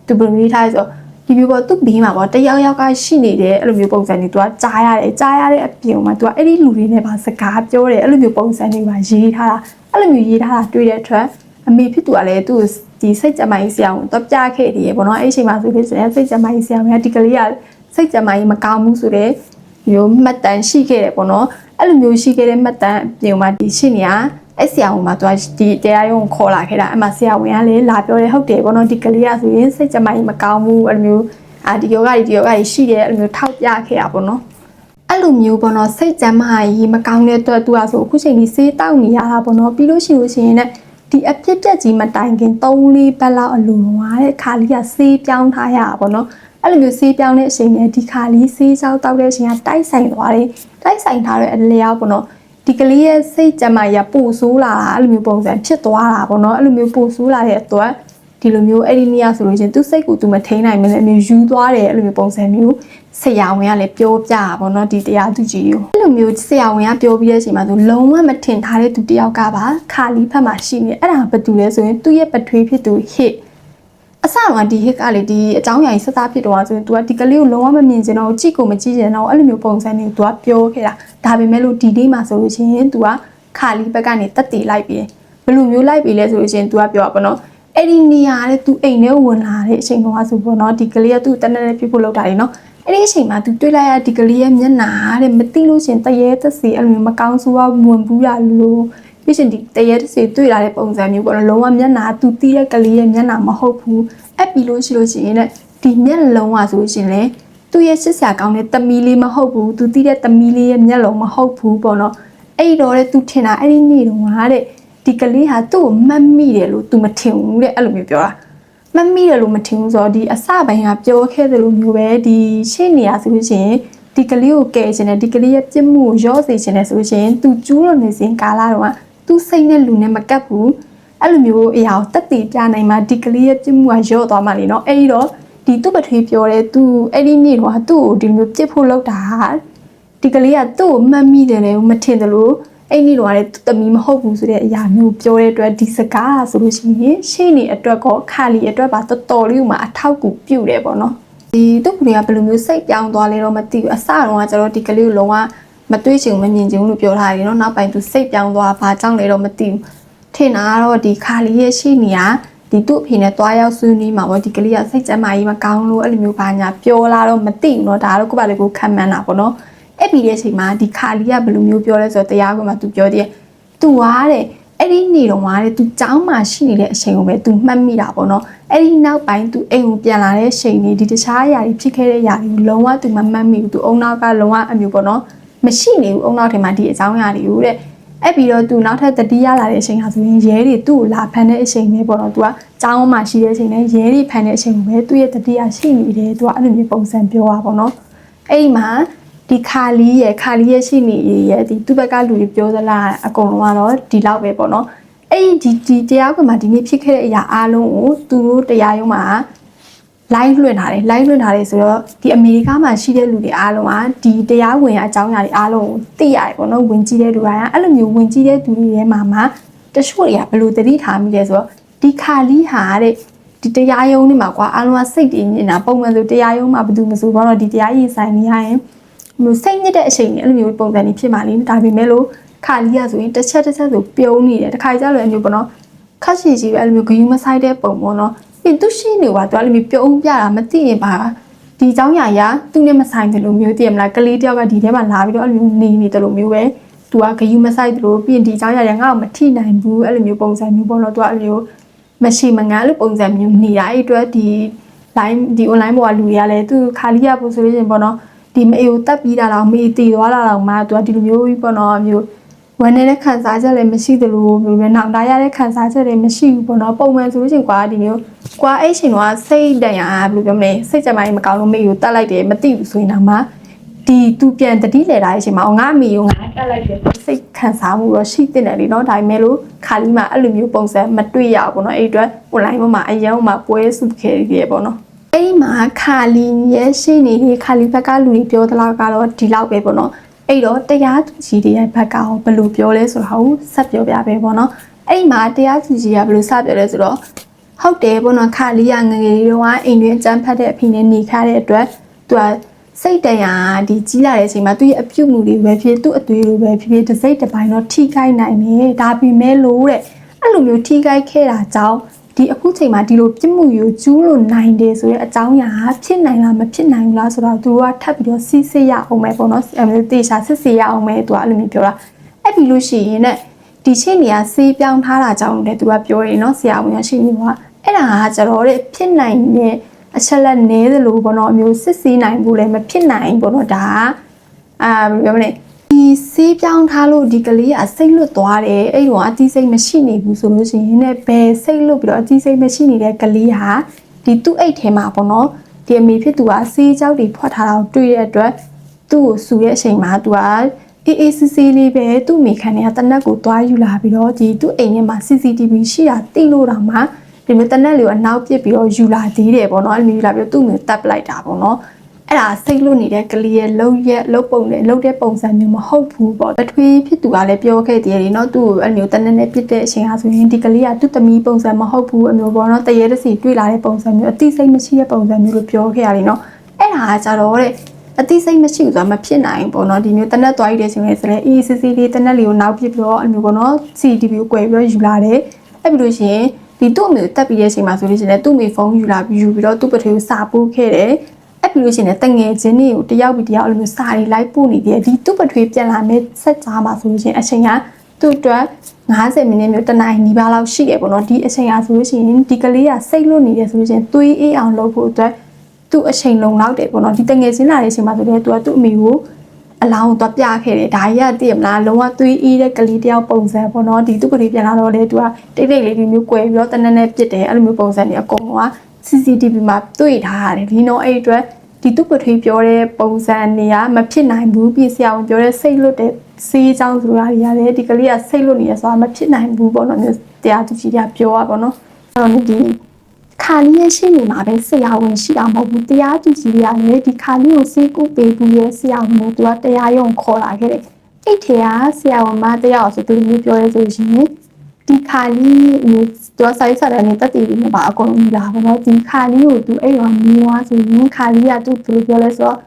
သူဘယ်လိုရေးထားလဲဆိုတော့ ဒီမျိုးပေါ့သူ့ဘေးမှာပေါ့တယောက်ယောက်ကရှိနေတယ်အဲ့လိုမျိုးပုံစံတွေ तू ကကြားရတယ်ကြားရတဲ့အပြင်မှာ तू ကအဲ့ဒီလူတွေနဲ့ပါစကားပြောတယ်အဲ့လိုမျိုးပုံစံတွေပါရေးထားတာအဲ့လိုမျိုးရေးထားတာတွေ့တဲ့အတွက်အမေဖြစ်သူကလည်းသူ့ကိုဒီစိတ်ကြမ်းမိုင်းဆရာကိုတော့ပြခဲ့တယ်ပေါ့နော်အဲ့ဒီအချိန်မှာဆိုလို့ရှိရင်စိတ်ကြမ်းမိုင်းဆရာကဒီကလေးကစိတ်ကြမ်းမိုင်းမကောင်းဘူးဆိုတော့မျိုးမှတ်တမ်းရှိခဲ့တယ်ပေါ့နော်အဲ့လိုမျိုးရှိခဲ့တဲ့မှတ်တမ်းအပြင်မှာဒီရှိနေရ အဲ့ဆရာဝန်မှာသူကဒီတရားရုံးကိုခေါ်လာခဲ့တာအဲ့မှာဆရာဝန်ကလည်းလာပြောတယ်ဟုတ်တယ်ပေါ့နော်ဒီကလေးကဆိုရင်စိတ်ကြမ်းမိုင်းမကောင်းဘူးအဲ့လိုမျိုးအာဒီယောဂကြီးဒီယောဂကြီးရှိတယ်အဲ့လိုမျိုးထောက်ပြခဲ့တာပေါ့နော်အဲ့လိုမျိုးပေါ့နော်စိတ်ကြမ်းမာကြီးမကောင်းတဲ့အတွက်သူကဆိုအခုချိန်ကြီးဆေးတောက်နေရတာပေါ့နော်ပြီးလို့ရှိလို့ရှိရင်လည်းဒီအဖြစ်တက်ကြီးမတိုင်ခင်3-4ပတ်လောက်အလိုလုံးရတဲ့ခါလေးကဆေးပြောင်းထားရတာပေါ့နော်အဲ့လိုမျိုးဆေးပြောင်းတဲ့အချိန်နဲ့ဒီခါလေးဆေးချောက်တောက်တဲ့အချိန်ကတိုက်ဆိုင်သွားတယ်တိုက်ဆိုင်ထားတဲ့အလျောက်ပေါ့နော် ဒီကလေးရဲ့စိတ်ကြမ်းမာကြီးကပိုဆိုးလာတာအဲ့လိုမျိုးပုံစံဖြစ်သွားတာပေါ့နော်အဲ့လိုမျိုးပိုဆိုးလာတဲ့အတွက်ဒီလိုမျိုးအဲ့ဒီနေရဆိုလို့ချင်းသူစိတ်ကိုသူမထိန်နိုင်မလဲအမျိုးယူသွားတယ်အဲ့လိုမျိုးပုံစံမျိုးဆရာဝန်ကလည်းပြောပြတာပေါ့နော်ဒီတရားသူကြီးကိုအဲ့လိုမျိုးဆရာဝန်ကပြောပြီးတဲ့အချိန်မှာသူလုံးဝမထင်ထားတဲ့သူတယောက်ကပါခါလီဖက်မှာရှိနေအဲ့ဒါဘာတူလဲဆိုရင်သူ့ရဲ့ပထွေးဖြစ်သူဟစ် အစတော့ဒီဟစ်ကလေဒီအကြောင်းအရာကြီးစသားဖြစ်တော့ဆိုရင် तू ကဒီကလေးကိုလုံးဝမမြင်ချင်တော့ကြည့်ကိုမကြည့်ချင်တော့အဲ့လိုမျိုးပုံစံမျိုး तू ကပြောခဲ့တာဒါပေမဲ့လို့ဒီနေ့မှာဆိုလို့ရှိရင် तू ကခါလီဘက်ကနေတက်တည်လိုက်ပြီးဘယ်လိုမျိုးလိုက်ပြီးလဲဆိုလို့ရှိရင် तू ကပြောပါတော့အဲ့ဒီနေရာတဲ့ तू အိမ်ထဲဝင်လာတဲ့အချိန်ကဆိုပေါ့နော်ဒီကလေးကသူ့တနက်နဲ့ပြဖို့လောက်တာလေနော်အဲ့ဒီအချိန်မှာ तू တွေ့လိုက်ရဒီကလေးရဲ့မျက်နှာတဲ့မသိလို့ရှရင်တရေသက်စီအဲ့လိုမျိုးမကောင်းဆိုးဝဝင်ဘူးရလို့ ပြီးရှင်ဒီတရေတစေတွေ့လာတဲ့ပုံစံမျိုးပေါ့နော်လုံးဝမျက်နာသူတီးတဲ့ကလေးရဲ့မျက်နာမဟုတ်ဘူးအပ်ပြီးလို့ရှိလို့ရှိရင်လည်းဒီမျက်လုံးอ่ะဆိုရှင်လေသူ့ရဲ့စစ်ဆရာကောင်းတဲ့တမီးလေးမဟုတ်ဘူးသူတီးတဲ့တမီးလေးရဲ့မျက်လုံးမဟုတ်ဘူးပေါ့နော်အဲ့တော့လေသူထင်တာအဲ့ဒီနေ့တုန်းကတဲ့ဒီကလေးဟာသူ့ကိုမတ်မိတယ်လို့ तू မထင်ဘူးတဲ့အဲ့လိုမျိုးပြောတာမတ်မိတယ်လို့မထင်ဘူးဆိုတော့ဒီအစပိုင်းကပြောခဲ့သလိုမျိုးပဲဒီရှေ့နေရဆိုလို့ရှိရင်ဒီကလေးကိုကယ်ခြင်းနဲ့ဒီကလေးရဲ့ပြစ်မှုကိုရော့စေခြင်းနဲ့ဆိုလို့ရှိရင် तू ကျူးလွန်နေစဉ်ကာလတော့ သူစိတ်နဲ့လူနဲ့မကပ်ဘူးအဲ့လိုမျိုးအရာကိုတက်တည်ပြနိုင်မှဒီကလေးရဲ့ပြစ်မှုကရော့သွားမှလေနော်အဲ့ဒီတော့ဒီသူ့ပထွေးပြောတယ်သူအဲ့ဒီနေ့တော့သူ့ကိုဒီလိုမျိုးပြစ်ဖို့လောက်တာဒီကလေးကသူ့ကိုမှတ်မိတယ်လေမထင်တယ်လို့အဲ့ဒီတော့လည်းတမီမဟုတ်ဘူးဆိုတဲ့အရာမျိုးပြောတဲ့အတွက်ဒီစကားဆိုလို့ရှိရင်ရှေ့နေအတွက်ကောခါလီအတွက်ပါတော်တော်လေးမှအထောက်ကူပြုတယ်ပေါ့နော်ဒီသူ့ကလေးကဘယ်လိုမျိုးစိတ်ပြောင်းသွားလဲတော့မသိဘူးအစတော့ကကျတော့ဒီကလေးကိုလုံးဝ မတွေးချင်ဘူးမမြင်ချင်ဘူးလို့ပြောထားတယ်နော်နောက်ပိုင်းသူစိတ်ပြောင်းသွားဘာကြောင့်လဲတော့မသိဘူးထင်တာကတော့ဒီခါလီရဲ့ရှေ့နေက ဒီသူ့အဖေနဲ့တွားရောက်ဆွေးနွေးမှာပေါ့ဒီကလေးကစိတ်ကျမ်းမာရေးမကောင်းလို့အဲ့လိုမျိုးဘာညာပြောလာတော့မသိဘူးเนาะဒါတော့ကိုယ့်ဘာလေးကိုခံမှန်းတာပေါ့เนาะအဲ့ပြီးတဲ့အချိန်မှာဒီခါလီကဘယ်လိုမျိုးပြောလဲဆိုတော့တရားခွင်မှာသူပြောတဲ့သူကတဲ့အဲ့ဒီနေတော့ကတဲ့သူចောင်းမှာရှိနေတဲ့အချိန်ကိုပဲသူမှတ်မိတာပေါ့เนาะအဲ့ဒီနောက်ပိုင်းသူအိမ်ကိုပြန်လာတဲ့အချိန်นี่ဒီတခြားအရာတွေဖြစ်ခဲ့တဲ့အရာတွေကိုလုံးဝသူမမှတ်မိဘူးသူအုံနောက်ကလုံးဝအမျိုးပေါ့เนาะ မရှိနေဘူးအုံနောက်ထဲမှာဒီအကြောင်းအရာတွေကိုတဲ့အဲ့ပြီးတော့သူနောက်ထပ်တတိယလာတဲ့အချိန်ဟာဆိုရင်ရဲတွေသူ့ကိုလာဖမ်းတဲ့အချိန်ပဲပေါ့နော်။ तू ကကျောင်းမှာရှိတဲ့အချိန်နဲ့ရဲတွေဖမ်းတဲ့အချိန်ကိုပဲသူ့ရဲ့တတိယရှိနေတယ်။ तू ကအဲ့လိုမျိုးပုံစံပြောတာပေါ့နော်။အဲ့ဒီမှာဒီခါလီရဲ့ခါလီရဲ့ရှိနေရဲ့ဒီသူ့ဘက်ကလူတွေပြောသလားအကုန်လုံးကတော့ဒီလောက်ပဲပေါ့နော်။အဲ့ဒီဒီတရားခွင်မှာဒီနေ့ဖြစ်ခဲ့တဲ့အရာအားလုံးကိုသူတို့တရားရုံးမှာ live လွှင့်ထားတယ် live လွှင့်ထားတယ်ဆိုတော့ဒီအမေရိကမှာရှိတဲ့လူတွေအားလုံးကဒီတရားဝင်အကြောင်းအရာတွေအားလုံးကိုသိရတယ်ပေါ့နော်ဝင်ကြည့်တဲ့လူတိုင်းကအဲ့လိုမျိုးဝင်ကြည့်တဲ့သူတွေထဲမှာမှတချို့တွေကဘယ်လိုသတိထားမိလဲဆိုတော့ဒီခါလီဟာတဲ့ဒီတရားရုံးတွေမှာကွာအားလုံးကစိတ်တည်နေတာပုံမှန်ဆိုတရားရုံးမှာဘယ်သူမဆိုဘောတော့ဒီတရားရင်ဆိုင်နေရရင်မျိုးစိတ်ညစ်တဲ့အချိန်ကြီးအဲ့လိုမျိုးပုံစံတွေဖြစ်မှလေဒါပေမဲ့လို့ခါလီကဆိုရင်တစ်ချက်တစ်ချက်ဆိုပြုံးနေတယ်တစ်ခါကြလို့အမျိုးပေါ့နော်ခက်ရှိကြီးပဲအဲ့လိုမျိုးဂယုမဆိုင်တဲ့ပုံပေါ့နော် ပြင်သူရှိနေပါသူကလည်းမျိုးပြုံးပြတာမသိရင်ပါဒီเจ้าညာရာသူနဲ့မဆိုင်တယ်လို့မျိုးသိရမလားကလေးတယောက်ကဒီထဲမှာလာပြီးတော့အဲ့လိုမျိုးနေနေတယ်လို့မျိုးပဲသူကဂယုမဆိုင်တယ်လို့ပြင်ဒီเจ้าညာရာငါ့ကိုမထိနိုင်ဘူးအဲ့လိုမျိုးပုံစံမျိုးပေါ့နော်သူကအဲ့လိုမျိုးမရှိမငန်းလို့ပုံစံမျိုးနေတာအဲ့အတွက်ဒီ line ဒီ online ပေါ်ကလူတွေကလည်းသူခါလီရပို့ဆိုလို့ရှင်ပေါ့နော်ဒီမအေကိုတက်ပြီးတာတော့မေးတည်သွားတာတော့မှသူကဒီလိုမျိုးကြီးပေါ့နော်မျိုး ဝင်နေတဲ့ခံစားချက်လည်းမရှိသလိုမျိုးပဲနောက်တားရတဲ့ခံစားချက်တွေမရှိဘူးပေါ့နော်ပုံမှန်ဆိုလို့ရှိရင်ကွာဒီမျိုးကွာအဲ့ချိန်တော့စိတ်တန်ရဘယ်လိုပြောမလဲစိတ်ကြမ်းပိုင်းမကောင်းလို့မေကိုတက်လိုက်တယ်မသိဘူးဆိုရင်တော့မှဒီသူပြန်တတိလေတာရဲ့ချိန်မှာငါအမေကိုငါတက်လိုက်တယ်စိတ်ခံစားမှုတော့ရှိတင်တယ်လीเนาะဒါပေမဲ့လို့ခါလီမှာအဲ့လိုမျိုးပုံစံမတွေ့ရဘူးပေါ့နော်အဲ့အတွက် online ပေါ်မှာအရင်ကမှပွဲစုခဲ့ရပေါ့နော် အဲ့ဒီမှာခါလီရဲ့ရှိနေဒီခါလီဘက်ကလူတွေပြောသလားကတော့ဒီလောက်ပဲပေါ့နော် အဲ့တော့တရားသူကြီးတွေရဲ့ဘက်ကရောဘယ်လိုပြောလဲဆိုတာကိုဆက်ပြောပြပေးပေါ့နော်အဲ့ဒီမှာတရားသူကြီးကဘယ်လိုစပြောလဲဆိုတော့ဟုတ်တယ်ပေါ့နော်ခါလီကငငယ်လေးတော့အိမ်တွင်အကျန်းဖတ်တဲ့အဖေနဲ့နေခါတဲ့အတွက်သူကစိတ်တရာဒီကြီးလာတဲ့အချိန်မှာသူ့ရဲ့အပြုတ်မှုတွေပဲဖြစ်သူ့အသွေးတွေပဲဖြစ်ဖြစ်တစ်စိတ်တစ်ပိုင်းတော့ထိခိုက်နိုင်တယ်ဒါပေမဲ့လို့တဲ့အဲ့လိုမျိုးထိခိုက်ခဲ့တာကြောင့် ဒီအခုချိန်မှာဒီလိုပြစ်မှုယူကျူးလို့နိုင်တယ်ဆိုတဲ့အကြောင်းအရာဖြစ်နိုင်လားမဖြစ်နိုင်ဘူးလားဆိုတော့သူတို့ကထပ်ပြီးတော့စီးစစ်ရအောင်မယ်ပေါ့နော်အဲမျိုးတေချာစစ်စစ်ရအောင်မယ်သူကအဲ့လိုမျိုးပြောတာအဲ့ဒီလို့ရှိရင်ねဒီချင်းနေရာစေးပြောင်းထားတာကြောင့်လည်းသူကပြောရင်နော်ဆရာဝန်ရရှိနေမှာအဲ့ဒါကကျတော့တဲ့ဖြစ်နိုင်တဲ့အချက်လက်နည်းသလိုပေါ့နော်အမျိုးစစ်ဆေးနိုင်ဘူးလည်းမဖြစ်နိုင်ပေါ့နော်ဒါကအာဘယ်လိုပြောမလဲဒီ ဆေးပြောင်းထားလို့ဒီကလေးကစိတ်လွတ်သွားတယ်အဲ့တော့အတိစိတ်မရှိနေဘူးဆိုလို့ရှိရင်လည်းဘယ်စိတ်လွတ်ပြီးတော့အတိစိတ်မရှိနေတဲ့ကလေးဟာဒီသူ့အိတ်ထဲမှာပေါ့နော်ဒီအမေဖြစ်သူကဆေးကြောက်တွေဖွက်ထားတာကိုတွေ့ရတဲ့အတွက်သူ့ကိုဆူတဲ့အချိန်မှာသူကအေးအေးဆေးဆေးလေးပဲသူ့မိခံတွေကတနက်ကိုသွားယူလာပြီးတော့ဒီသူ့အိမ်ထဲမှာ CCTV ရှိတာသိလို့တော့မှဒီမျိုးတနက်လေးကိုအနောက်ပစ်ပြီးတော့ယူလာသေးတယ်ပေါ့နော်အဲ့လိုမျိုးယူလာပြီးတော့သူ့မျိုးတပ်ပလိုက်တာပေါ့နော် အဲ့ဒါစိတ်လွတ်နေတဲ့ကလေးရဲ့လှုပ်ရက်လှုပ်ပုံနဲ့လှုပ်တဲ့ပုံစံမျိုးမဟုတ်ဘူးပေါ့တထွေးဖြစ်သူကလည်းပြောခဲ့သေးတယ်နော်သူ့ကိုအဲ့မျိုးတနက်နဲ့ပြစ်တဲ့အချိန်ဟာဆိုရင်ဒီကလေးကသူ့သမီးပုံစံမဟုတ်ဘူးအမျိုးပေါ့နော်တရေတစီတွေ့လာတဲ့ပုံစံမျိုးအတိစိတ်မရှိတဲ့ပုံစံမျိုးလို့ပြောခဲ့ရတယ်နော်အဲ့ဒါကကြတော့တဲ့အတိစိတ်မရှိဘူးဆိုတာမဖြစ်နိုင်ဘူးပေါ့နော်ဒီမျိုးတနက်သွားရတဲ့အချိန်လေးဆိုလည်း ECC လေးတနက်လေးကိုနောက်ပြစ်ပြီးတော့အမျိုးပေါ့နော် CTV ကို꿰ပြီးတော့ယူလာတယ်အဲ့ပြီးလို့ရှိရင်ဒီသူ့အမျိုးတက်ပြီးတဲ့အချိန်မှာဆိုလို့ရှိရင်လည်းသူ့မိဖုန်းယူလာပြီးယူပြီးတော့သူ့ပထွေကိုစာပို့ခဲ့တယ် အဲ့ပြီးလို့ရှိရင်လည်းတငယ်ချင်းတွေကိုတယောက်ပြီးတယောက်အဲ့လိုမျိုးစာတွေလိုက်ပို့နေတယ်ဒီသူ့ပထွေးပြန်လာမဲ့ဆက်ကြားမှာဆိုလို့ရှိရင်အချိန်ကသူ့အတွက်90မိနစ်မျိုးတစ်နာရီနီးပါးလောက်ရှိတယ်ပေါ့နော်ဒီအချိန်ကဆိုလို့ရှိရင်ဒီကလေးကစိတ်လွတ်နေတယ်ဆိုလို့ရှိရင်သွေးအေးအောင်လုပ်ဖို့အတွက်သူ့အချိန်လုံလောက်တယ်ပေါ့နော်ဒီတငယ်ချင်းလာတဲ့အချိန်မှာဆိုတော့သူကသူ့အမေကိုအလောင်းတော့ပြခဲ့တယ်ဒါကြီးကတည်မလားလုံးဝသွေးအေးတဲ့ကလေးတယောက်ပုံစံပေါ့နော်ဒီသူ့ကလေးပြန်လာတော့လေသူကတိတ်တိတ်လေးဒီမျိုး꿰ပြီးတော့တနက်နဲ့ပြစ်တယ်အဲ့လိုမျိုးပုံစံတွေအကုန်လုံးက CCTV မှာတွေ့ထားရတယ်ဒီတော့အဲ့အတွက်ဒီသူ့ပထွေးပြောတဲ့ပုံစံနေရမဖြစ်နိုင်ဘူးပြည့်စရာဝင်ပြောတဲ့စိတ်လွတ်တဲ့စေးချောင်းဆိုတာတွေရတယ်ဒီကလေးကစိတ်လွတ်နေရဆိုတာမဖြစ်နိုင်ဘူးပေါ့နော်မျိုးတရားသူကြီးကပြောတာပေါ့နော်အဲ့တော့ဒီခါလီရဲ့ရှိနေမှာပဲဆရာဝန်ရှိတာမဟုတ်ဘူးတရားသူကြီးတွေကလည်းဒီခါလီကိုစေးကုပေးပြီးရဲ့ဆရာဝန်ကိုသူကတရားရုံခေါ်လာခဲ့တယ်အဲ့ထဲကဆရာဝန်မတရားဆိုသူမျိုးပြောရဲဆိုရှင် ဒီခါလီမျိုးသူကဆိုင်ဆက်တယ်နေတက်တည်ပြီးမှာအကုန်လုံးလာပါတော့ဒီခါလီကိုသူအဲ့တော့မီးွားဆိုရင်ခါလီကသူဘယ်လိုပြောလဲဆိုတော့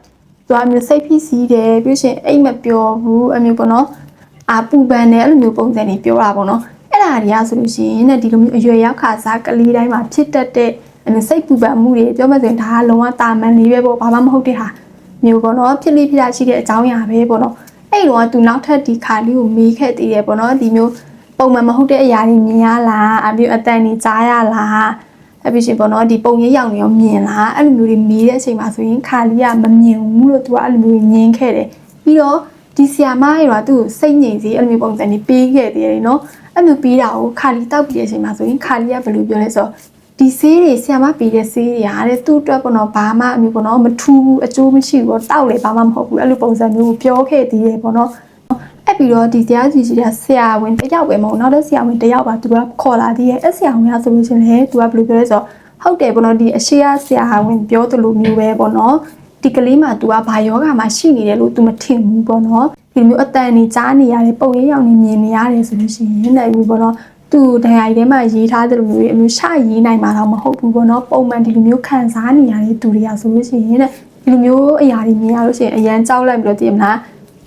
သူကမျိုးစိတ်ဖြစ်စီးတယ်ပြီးရှင်အိတ်မပြောဘူးအမျိုးပေါ့နော်အာပူပန်တယ်အဲ့လိုမျိုးပုံစံတွေပြောတာပေါ့နော်အဲ့ဒါတွေကဆိုလို့ရှိရင်တဲ့ဒီလိုမျိုးအရွယ်ရောက်ခါစားကလေးတိုင်းမှာဖြစ်တတ်တဲ့အမျိုးစိတ်ပူပန်မှုတွေပြောမှဆိုရင်ဒါကလုံးဝတာမန်လေးပဲပေါ့ဘာမှမဟုတ်တဲ့ဟာမျိုးပေါ့နော်ဖြစ်လိဖြစ်တာရှိတဲ့အကြောင်းအရာပဲပေါ့နော်အဲ့တော့ကသူနောက်ထပ်ဒီခါလေးကိုမေးခဲ့သေးတယ်ပေါ့နော်ဒီမျိုး ပုံမှန်မဟုတ်တဲ့အရာတွေမြင်ရလားအမျိုးအတန်တွေကြားရလားအဖြစ်ရှင်ပေါ့နော်ဒီပုံရိပ်ရောင်တွေရောမြင်လားအဲ့လိုမျိုးတွေမေးတဲ့အချိန်မှာဆိုရင်ခါလေးကမမြင်ဘူးလို့သူကအဲ့လိုမျိုးညင်းခဲ့တယ်ပြီးတော့ဒီဆီယာမရဲ့တော့သူ့ကိုစိတ်ငြိမ်စေအဲ့လိုမျိုးပုံစံတွေပေးခဲ့သေးတယ်နော်အဲ့လိုပေးတာကိုခါလီတောက်ပြီးတဲ့အချိန်မှာဆိုရင်ခါလီကဘယ်လိုပြောလဲဆိုတော့ဒီဆေးတွေဆီယာမပေးတဲ့ဆေးတွေဟာတဲ့သူ့အတွက်ပေါ့နော်ဘာမှအမျိုးပေါ့နော်မထူးဘူးအကျိုးမရှိဘူးပေါ့တောက်လေဘာမှမဟုတ်ဘူးအဲ့လိုပုံစံမျိုးကိုပြောခဲ့သေးတယ်ပေါ့နော် အဲ့ပြီးတော့ဒီတရားစီစီကဆရာဝန်တစ်ယောက်ပဲမဟုတ်နောက်တဲ့ဆရာဝန်တစ်ယောက်ပါသူကခေါ်လာသေးရဲ့အဲ့ဆရာဝန်ကဆိုလို့ရှိရင်လေသူကဘယ်လိုပြောလဲဆိုတော့ဟုတ်တယ်ပေါ့နော်ဒီအရှိရဆရာဝန်ပြောသလိုမျိုးပဲပေါ့နော်ဒီကလေးမှာ तू ကဘာယောဂမှာရှိနေတယ်လို့ तू မထင်ဘူးပေါ့နော်ဒီလိုမျိုးအတန်နေကြားနေရတယ်ပုံရိပ်ရောင်နေမြင်နေရတယ်ဆိုလို့ရှိရင်လည်းဘူးပေါ့နော်သူဒဏ်ရာရီထဲမှာရေးထားတဲ့လိုမျိုးအမျိုးရှရေးနိုင်မှာတော့မဟုတ်ဘူးပေါ့နော်ပုံမှန်ဒီလိုမျိုးခံစားနေရတဲ့သူတွေကဆိုလို့ရှိရင်တဲ့ဒီလိုမျိုးအရာတွေမြင်ရလို့ရှိရင်အရန်ကြောက်လိုက်ပြီးတော့တည်မလား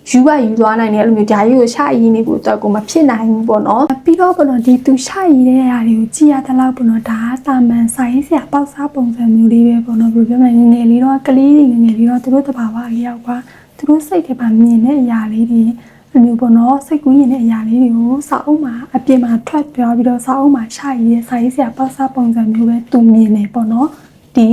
ယူကယူသွားနိုင်တယ်အဲ့လိုမျိုးဓာကြီးကိုရှာရည်နေဖို့အတွက်ကိုမဖြစ်နိုင်ဘူးပေါ့နော်ပြီးတော့ပေါ့နော်ဒီသူရှာရည်တဲ့အရာတွေကိုကြည့်ရတဲ့လောက်ပေါ့နော်ဒါကတာမန်စာရေးဆရာပေါက်စားပုံစံမျိုးလေးပဲပေါ့နော်ဘယ်လိုပြောမလဲငယ်ငယ်လေးတော့ကလေးတွေငယ်ငယ်လေးတော့သူတို့တဘာဝအရောက်ပါသူတို့စိတ်ထဲမှာမြင်တဲ့အရာလေးတွေအဲ့လိုမျိုးပေါ့နော်စိတ်ကူးရင်တဲ့အရာလေးတွေကိုစာအုပ်မှာအပြင်မှာထွက်ပြောပြီးတော့စာအုပ်မှာရှာရည်တဲ့စာရေးဆရာပေါက်စားပုံစံမျိုးပဲသူမြင်နေပေါ့နော်ဒီ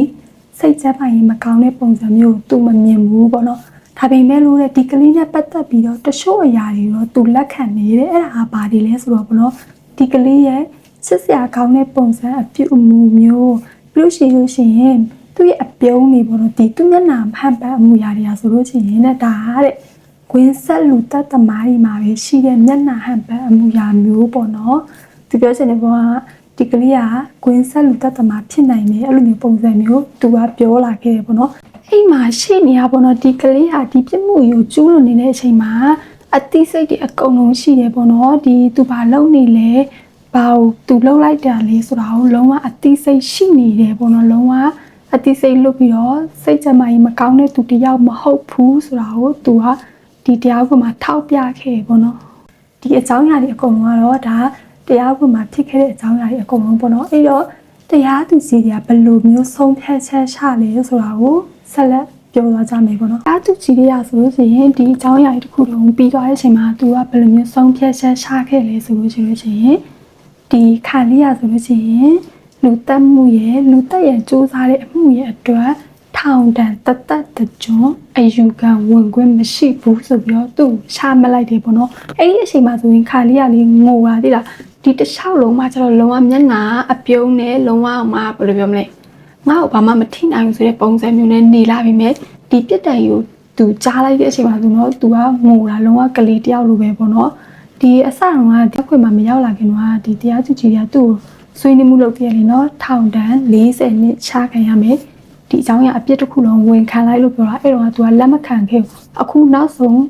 စိတ်ကြမ်းပါရင်မကောင်းတဲ့ပုံစံမျိုးကိုသူမမြင်ဘူးပေါ့နော် ဒါပေမဲ့လို့တဲ့ဒီကလေးနဲ့ပတ်သက်ပြီးတော့တချို့အရာတွေတော့သူလက်ခံနေတယ်အဲ့ဒါဟာဘာတွေလဲဆိုတော့ဘလို့ဒီကလေးရဲ့ချစ်စရာကောင်းတဲ့ပုံစံအပြုအမူမျိုးပြီးလို့ရှိလို့ရှိရင်သူ့ရဲ့အပြုံးတွေပေါ့နော်ဒီသူ့မျက်နှာမှန်ပန်းအမူအရာတွေဟာဆိုလို့ရှိရင်တဲ့ဒါဟာတဲ့ကွင်းဆက်လူတတ်သမားတွေမှာပဲရှိတဲ့မျက်နှာဟန်ပန်းအမူအရာမျိုးပေါ့နော်သူပြောချင်တဲ့ဘောကဒီကလေးကကွင်းဆက်လူတတ်သမားဖြစ်နိုင်တယ်အဲ့လိုမျိုးပုံစံမျိုးသူကပြောလာခဲ့တယ်ပေါ့နော် အိမ်မှာရှိနေရပေါ့နော်ဒီကလေးဟာဒီပြစ်မှုကိုကျူးလွန်နေတဲ့အချိန်မှာအတိစိတ်တွေအကုန်လုံးရှိတယ်ပေါ့နော်ဒီသူဘာလုပ်နေလဲဘာကိုသူလှုပ်လိုက်တာလဲဆိုတာကိုလုံးဝအတိစိတ်ရှိနေတယ်ပေါ့နော်လုံးဝအတိစိတ်လွတ်ပြီးတော့စိတ်ကြမ်းမာကြီးမကောင်းတဲ့သူတစ်ယောက်မဟုတ်ဘူးဆိုတာကိုသူကဒီတရားကွန်မှာထောက်ပြခဲ့ပေါ့နော်ဒီအကြောင်းအရာတွေအကုန်လုံးကတော့ဒါတရားကွန်မှာဖြစ်ခဲ့တဲ့အကြောင်းအရာတွေအကုန်လုံးပေါ့နော်အဲ့တော့တရားသူစီတွေကဘယ်လိုမျိုးဆုံးဖြတ်ချက်ချလဲဆိုတာကို ဆက်လက်ပြောသွားကြမယ်ပေါ့နော်။တရားသူစီတွေကဆိုလို့ရှိရင်ဒီအကြောင်းအရာတွေတစ်ခုလုံးပြီးသွားတဲ့အချိန်မှာသူကဘယ်လိုမျိုးဆုံးဖြတ်ချက်ချခဲ့လဲဆိုလို့ရှိလို့ရှိရင်ဒီခါလေးရဆိုလို့ရှိရင်လူတက်မှုရဲ့လူတက်ရဲ့စူးစမ်းတဲ့အမှုရဲ့အတွက်ထောင်တန်တသက်တကြွအယူခံဝင်ခွင့်မရှိဘူးဆိုပြီးတော့သူ့ရှာမလိုက်တယ်ပေါ့နော်အဲ့ဒီအချိန်မှာဆိုရင်ခါလေးကလေးငိုလာသေးလားဒီတစ်လျှောက်လုံးမှာကျတော့လုံးဝမျက်နှာအပြုံးနဲ့လုံးဝမှဘယ်လိုပြောမလဲ ငါ့ကိုဘာမှမထိနိုင်ဘူးဆိုတဲ့ပုံစံမျိုးနဲ့နေလာပြီမဲ့ဒီပြစ်ဒဏ်ကိုသူကြားလိုက်တဲ့အချိန်မှာဆိုတော့သူကငိုတာလုံးဝကလေးတယောက်လိုပဲပေါ့နော်ဒီအစတုန်းကတက်ခွေမှာမရောက်လာခင်တော့ဒီတရားသူကြီးကသူ့ကိုဆွေးနွေးမှုလုပ်ပြရလေနော်ထောင်တန်း40နှစ်ချခံရမယ်ဒီအကြောင်းအရာအပြစ်တစ်ခုလုံးဝင်ခံလိုက်လို့ပြောတာအဲ့တော့ကသူကလက်မခံခဲ့ဘူးအခုနောက်ဆုံး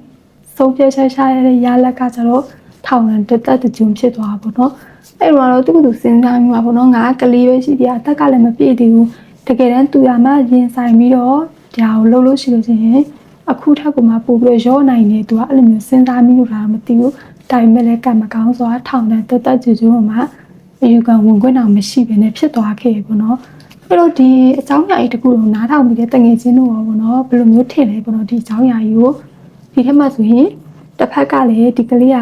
ဆုံးဖြတ်ချက်ချရတဲ့ရလက်ကကျတော့ ထောင်ရန်တက်တက်တကြုံဖြစ်သွားတာပေါ့နော်အဲ့တော့တော့သူကသူစဉ်းစားမိမှာပေါ့နော်ငါကလေးပဲရှိသေးတာအသက်ကလည်းမပြည့်သေးဘူးတကယ်တမ်းသူရမှရင်ဆိုင်ပြီးတော့ဒါကိုလှုပ်လို့ရှိလို့ရှိရင်အခုထပ်ကမှပို့ပြီးတော့ရောနိုင်နေသူကအဲ့လိုမျိုးစဉ်းစားမိလို့လားမသိဘူးဒါပေမဲ့လည်းကံမကောင်းစွာထောင်တဲ့တက်တက်ကြွကြွမှာအယူခံဝင်ခွင့်တော့မရှိဘဲနဲ့ဖြစ်သွားခဲ့ပေါ့နော်အဲ့တော့ဒီအကြောင်းအရာကြီးတစ်ခုလုံးနားထောင်ပြီးတဲ့တငယ်ချင်းတို့ရောပေါ့နော်ဘယ်လိုမျိုးထင်လဲပေါ့နော်ဒီအကြောင်းအရာကြီးကိုဒီထက်မှဆိုရင်တစ်ဖက်ကလည်းဒီကလေးက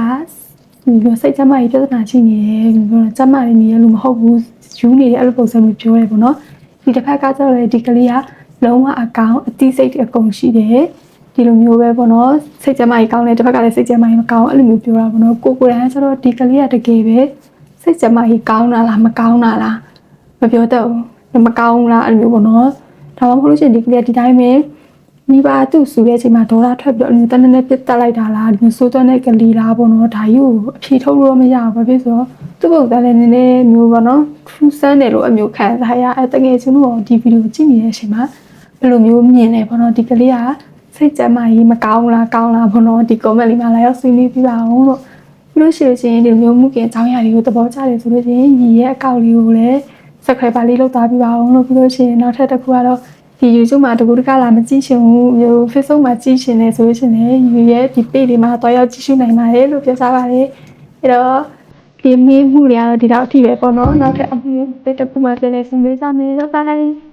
ဒီလိုစိတ်ကြမ်းမာရေးပြဿနာရှိနေတယ်ဒီလိုကြမ်းမာနေနေလို့မဟုတ်ဘူးယူနေတယ်အဲ့လိုပုံစံမျိုးပြောရဲပေါ့နော်ဒီတစ်ဖက်ကကျတော့လေဒီကလေးကလုံးဝအကောင်အတိစိတ်အကုန်ရှိတယ်ဒီလိုမျိုးပဲပေါ့နော်စိတ်ကြမ်းမာရေးကောင်းတယ်တစ်ဖက်ကလည်းစိတ်ကြမ်းမာရေးမကောင်းအဲ့လိုမျိုးပြောတာပေါ့နော်ကိုကိုယ်တိုင်ကကျတော့ဒီကလေးကတကယ်ပဲစိတ်ကြမ်းမာရေးကောင်းတာလားမကောင်းတာလားမပြောတတ်ဘူးမကောင်းလားအဲ့လိုမျိုးပေါ့နော်ဒါမှမဟုတ်လို့ရှိရင်ဒီကလေးကဒီတိုင်းပဲ မိဘသူ့ဆူတဲ့အချိန်မှာဒေါသထွက်ပြီးတော့အဲ့လိုတန်းတန်းနဲ့ပြစ်တက်လိုက်တာလားဒီမျိုးစိုးသွန်းတဲ့ကလေးလားပေါ့နော်ဒါကြီးကိုအဖြေထုတ်လို့မရဘူးဘာဖြစ်ဆိုတော့သူ့ပုံစံနဲ့နည်းနည်းမျိုးပေါ့နော်ထူးဆန်းတယ်လို့အမျိုးခံစားရအဲတကယ်ချင်းတို့ဒီဗီဒီယိုကြည့်နေတဲ့အချိန်မှာဘယ်လိုမျိုးမြင်လဲပေါ့နော်ဒီကလေးကစိတ်ကြမ်းမာရေးမကောင်းလားကောင်းလားပေါ့နော်ဒီ comment လေးမှာလာရောက်ဆွေးနွေးပြပါအောင်လို့ပြီးလို့ရှိလို့ရှိရင်ဒီလိုမျိုးမှုကင်အကြောင်းအရာတွေကိုသဘောကျတယ်ဆိုလို့ရှိရင်ညီရဲ့အကောင့်လေးကိုလည်း subscriber လေးလုပ်သားပြပါအောင်လို့ပြီးလို့ရှိရင်နောက်ထပ်တစ်ခုကတော့ ဒီ YouTube မှာတကူတကလာမကြည့်ရှင်ဘူးမျိုး Facebook မှာကြည့်ရှင်နေဆိုလို့ရှိရင်လည်းယူရဲ့ဒီ page လေးမှာတွားရောက်ကြည့်ရှုနိုင်ပါတယ်လို့ပြောစားပါတယ်အဲ့တော့ဒီမေးမှုတွေကတော့ဒီတော့အထိပဲပေါ့နော်နောက်ထပ်အမှုတစ်ခုမှပြန်လည်စဉ်းစားမယ်လို့ပါလိုက်